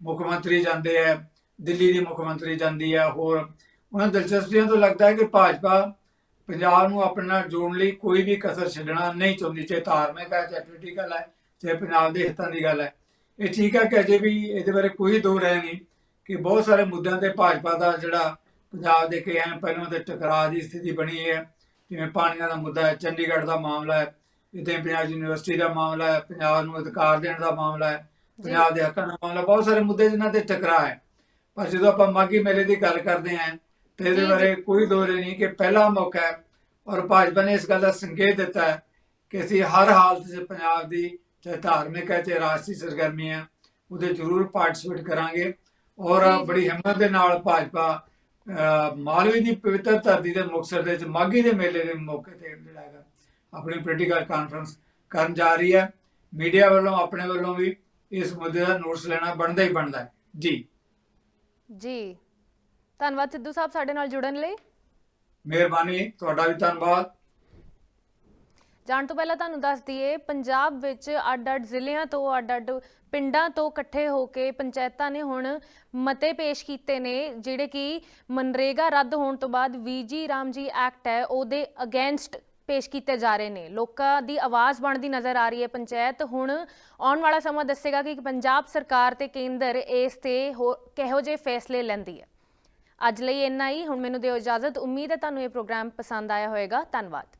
ਮੁੱਖ ਮੰਤਰੀ ਜਾਂਦੇ ਆ, ਦਿੱਲੀ ਦੀ ਮੁੱਖ ਮੰਤਰੀ ਜਾਂਦੀ ਆ, ਹੋਰ ਉਹਨਾਂ ਦਿਲਚਸਪੀਆਂ ਤੋਂ ਲੱਗਦਾ ਹੈ ਕਿ ਭਾਜਪਾ ਪੰਜਾਬ ਨੂੰ ਆਪਣੇ ਨਾਲ ਜੋੜਨ ਲਈ ਕੋਈ ਵੀ ਕਸਰ ਛੱਡਣਾ ਨਹੀਂ ਚਾਹੁੰਦੀ ਚਾਹੇ ਧਾਰਮਿਕ ਹੈ ਚਾਹੇ ਪੋਲੀਟੀਕਲ ਹੈ ਚਾਹੇ ਪੰਜਾਬ ਦੇ ਹਿੱਤਾਂ ਦੀ ਗੱਲ ਹੈ। ਇਹ ਠੀਕ ਹੈ ਕਿ ਅਜੇ ਵੀ ਇਹਦੇ ਬਾਰੇ ਕੋਈ ਦੋ ਰਾਏ ਨਹੀਂ ਕਿ ਬਹੁਤ ਸਾਰੇ ਮੁੱਦਿਆਂ ਤੇ ਭਾਜਪਾ ਦਾ ਜਿਹੜਾ ਪੰਜਾਬ ਦੇ ਕਈ ਅਹਿਮ ਪਹਿਲੂਆਂ ਤੇ ਟਕਰਾਅ ਦੀ ਸਥਿਤੀ ਬਣੀ ਹੈ। ਜਿਵੇਂ ਪਾਣੀਆਂ ਦਾ ਮੁੱਦਾ ਹੈ ਚੰਡੀਗੜ੍ਹ ਦਾ ਮਾਮਲਾ ਹੈ ਇੱਥੇ ਪੰਜਾਬ ਯੂਨੀਵਰਸਿਟੀ ਦਾ ਮਾਮਲਾ ਹੈ ਪੰਜਾਬ ਨੂੰ ਅਧਿਕਾਰ ਦੇਣ ਦਾ ਮਾਮਲਾ ਹੈ ਪੰਜਾਬ ਦੇ ਹੱਕਾਂ ਦਾ ਮਾਮਲਾ ਬਹੁਤ ਸਾਰੇ ਮੁੱਦੇ ਜਿਨ੍ਹਾਂ ਤੇ ਟਕਰਾਅ ਹੈ। ਪਰ ਜਦੋਂ ਆਪਾਂ ਮਾਗੀ ਮੇਲੇ ਦੀ ਗੱਲ ਕਰਦੇ ਹਾਂ ਤੇ ਇਹਦੇ। ਬਾਰੇ ਕੋਈ ਦੋ ਰਾਏ ਨਹੀਂ ਕਿ ਪਹਿਲਾ ਮੌਕਾ ਹੈ ਔਰ ਭਾਜਪਾ ਨੇ ਇਸ ਗੱਲ ਦਾ ਸੰਕੇਤ ਦਿੱਤਾ ਹੈ ਕਿ ਅਸੀਂ ਹਰ ਹਾਲਤ 'ਚ ਪੰਜਾਬ ਦੀ ਚਾਹੇ ਧਾਰਮਿਕ ਹੈ ਚਾਹੇ ਰਾਸ਼ਟਰੀ ਸਰਗਰਮੀ ਹੈ ਉਹਦੇ ਜ਼ਰੂਰ ਪਾਰਟਿਸਿਪੇਟ ਕਰਾਂਗੇ ਔਰ। ਬੜੀ ਹਿੰਮਤ ਦੇ ਨਾਲ ਭਾਜਪਾ ਮਾਲਵੇ ਦੀ ਪਵਿੱਤਰ ਧਰਤੀ ਦੇ ਮੁਕਤਸਰ ਦੇ ਵਿੱਚ ਮਾਗੀ ਦੇ ਮੇਲੇ ਦੇ ਮੌਕੇ ਤੇ ਜਿਹੜਾ ਹੈਗਾ ਆਪਣੀ ਪੋਲੀਟੀਕਲ ਕਾਨਫਰੰਸ ਕਰਨ ਜਾ ਰਹੀ ਹੈ ਮੀਡੀਆ ਵੱਲੋਂ ਆਪਣੇ ਵੱਲੋਂ ਵੀ ਇਸ ਮੁੱਦੇ ਦਾ ਨੋਟਿਸ ਲੈਣਾ ਬਣਦਾ ਹੀ ਬਣਦਾ ਹੈ ਜੀ ਜੀ ਧੰਨਵਾਦ ਸਿੱਧੂ ਸਾਹਿਬ ਸਾਡੇ ਨਾਲ ਜੁੜਨ ਲਈ। ਮਿਹਰਬਾਨੀ ਤੁਹਾਡਾ ਵੀ ਧੰਨਵਾਦ। ਜਾਣ ਤੋਂ ਪਹਿਲਾਂ ਤੁਹਾਨੂੰ ਦੱਸ ਦਈਏ ਪੰਜਾਬ ਵਿੱਚ ਅੱਡ-ਅੱਡ ਜ਼ਿਲ੍ਹਿਆਂ ਤੋਂ ਅੱਡ-ਅੱਡ ਪਿੰਡਾਂ ਤੋਂ ਇਕੱਠੇ ਹੋ ਕੇ ਪੰਚਾਇਤਾਂ ਨੇ ਹੁਣ ਮਤੇ ਪੇਸ਼ ਕੀਤੇ ਨੇ ਜਿਹੜੇ ਕਿ ਮਨਰੇਗਾ ਰੱਦ ਹੋਣ ਤੋਂ ਬਾਅਦ ਵੀਜੀ ਰਾਮਜੀ ਐਕਟ ਹੈ ਉਹਦੇ ਅਗੇਂਸਟ ਪੇਸ਼ ਕੀਤੇ ਜਾ ਰਹੇ ਨੇ। ਲੋਕਾਂ ਦੀ ਆਵਾਜ਼ ਬਣਦੀ ਨਜ਼ਰ ਆ ਰਹੀ ਹੈ ਪੰਚਾਇਤ। ਹੁਣ ਆਉਣ ਵਾਲਾ ਸਮਾਂ ਦੱਸੇਗਾ ਕਿ ਪੰਜਾਬ ਸਰਕਾਰ ਤੇ ਕੇਂਦਰ ਇਸ ਤੇ ਕਿਹੋ ਜਿਹੇ ਫੈਸਲੇ ਲੈਂਦੀ ਹੈ। ਅੱਜ ਲਈ ਇੰਨਾ ਹੀ। ਹੁਣ ਮੈਨੂੰ ਦਿਓ ਇਜਾਜ਼ਤ। ਉਮੀਦ ਹੈ ਤੁਹਾਨੂੰ ਇਹ ਪ੍ਰੋਗਰਾਮ ਪਸੰਦ ਆਇਆ ਹੋਵੇਗਾ। ਧੰਨਵਾਦ।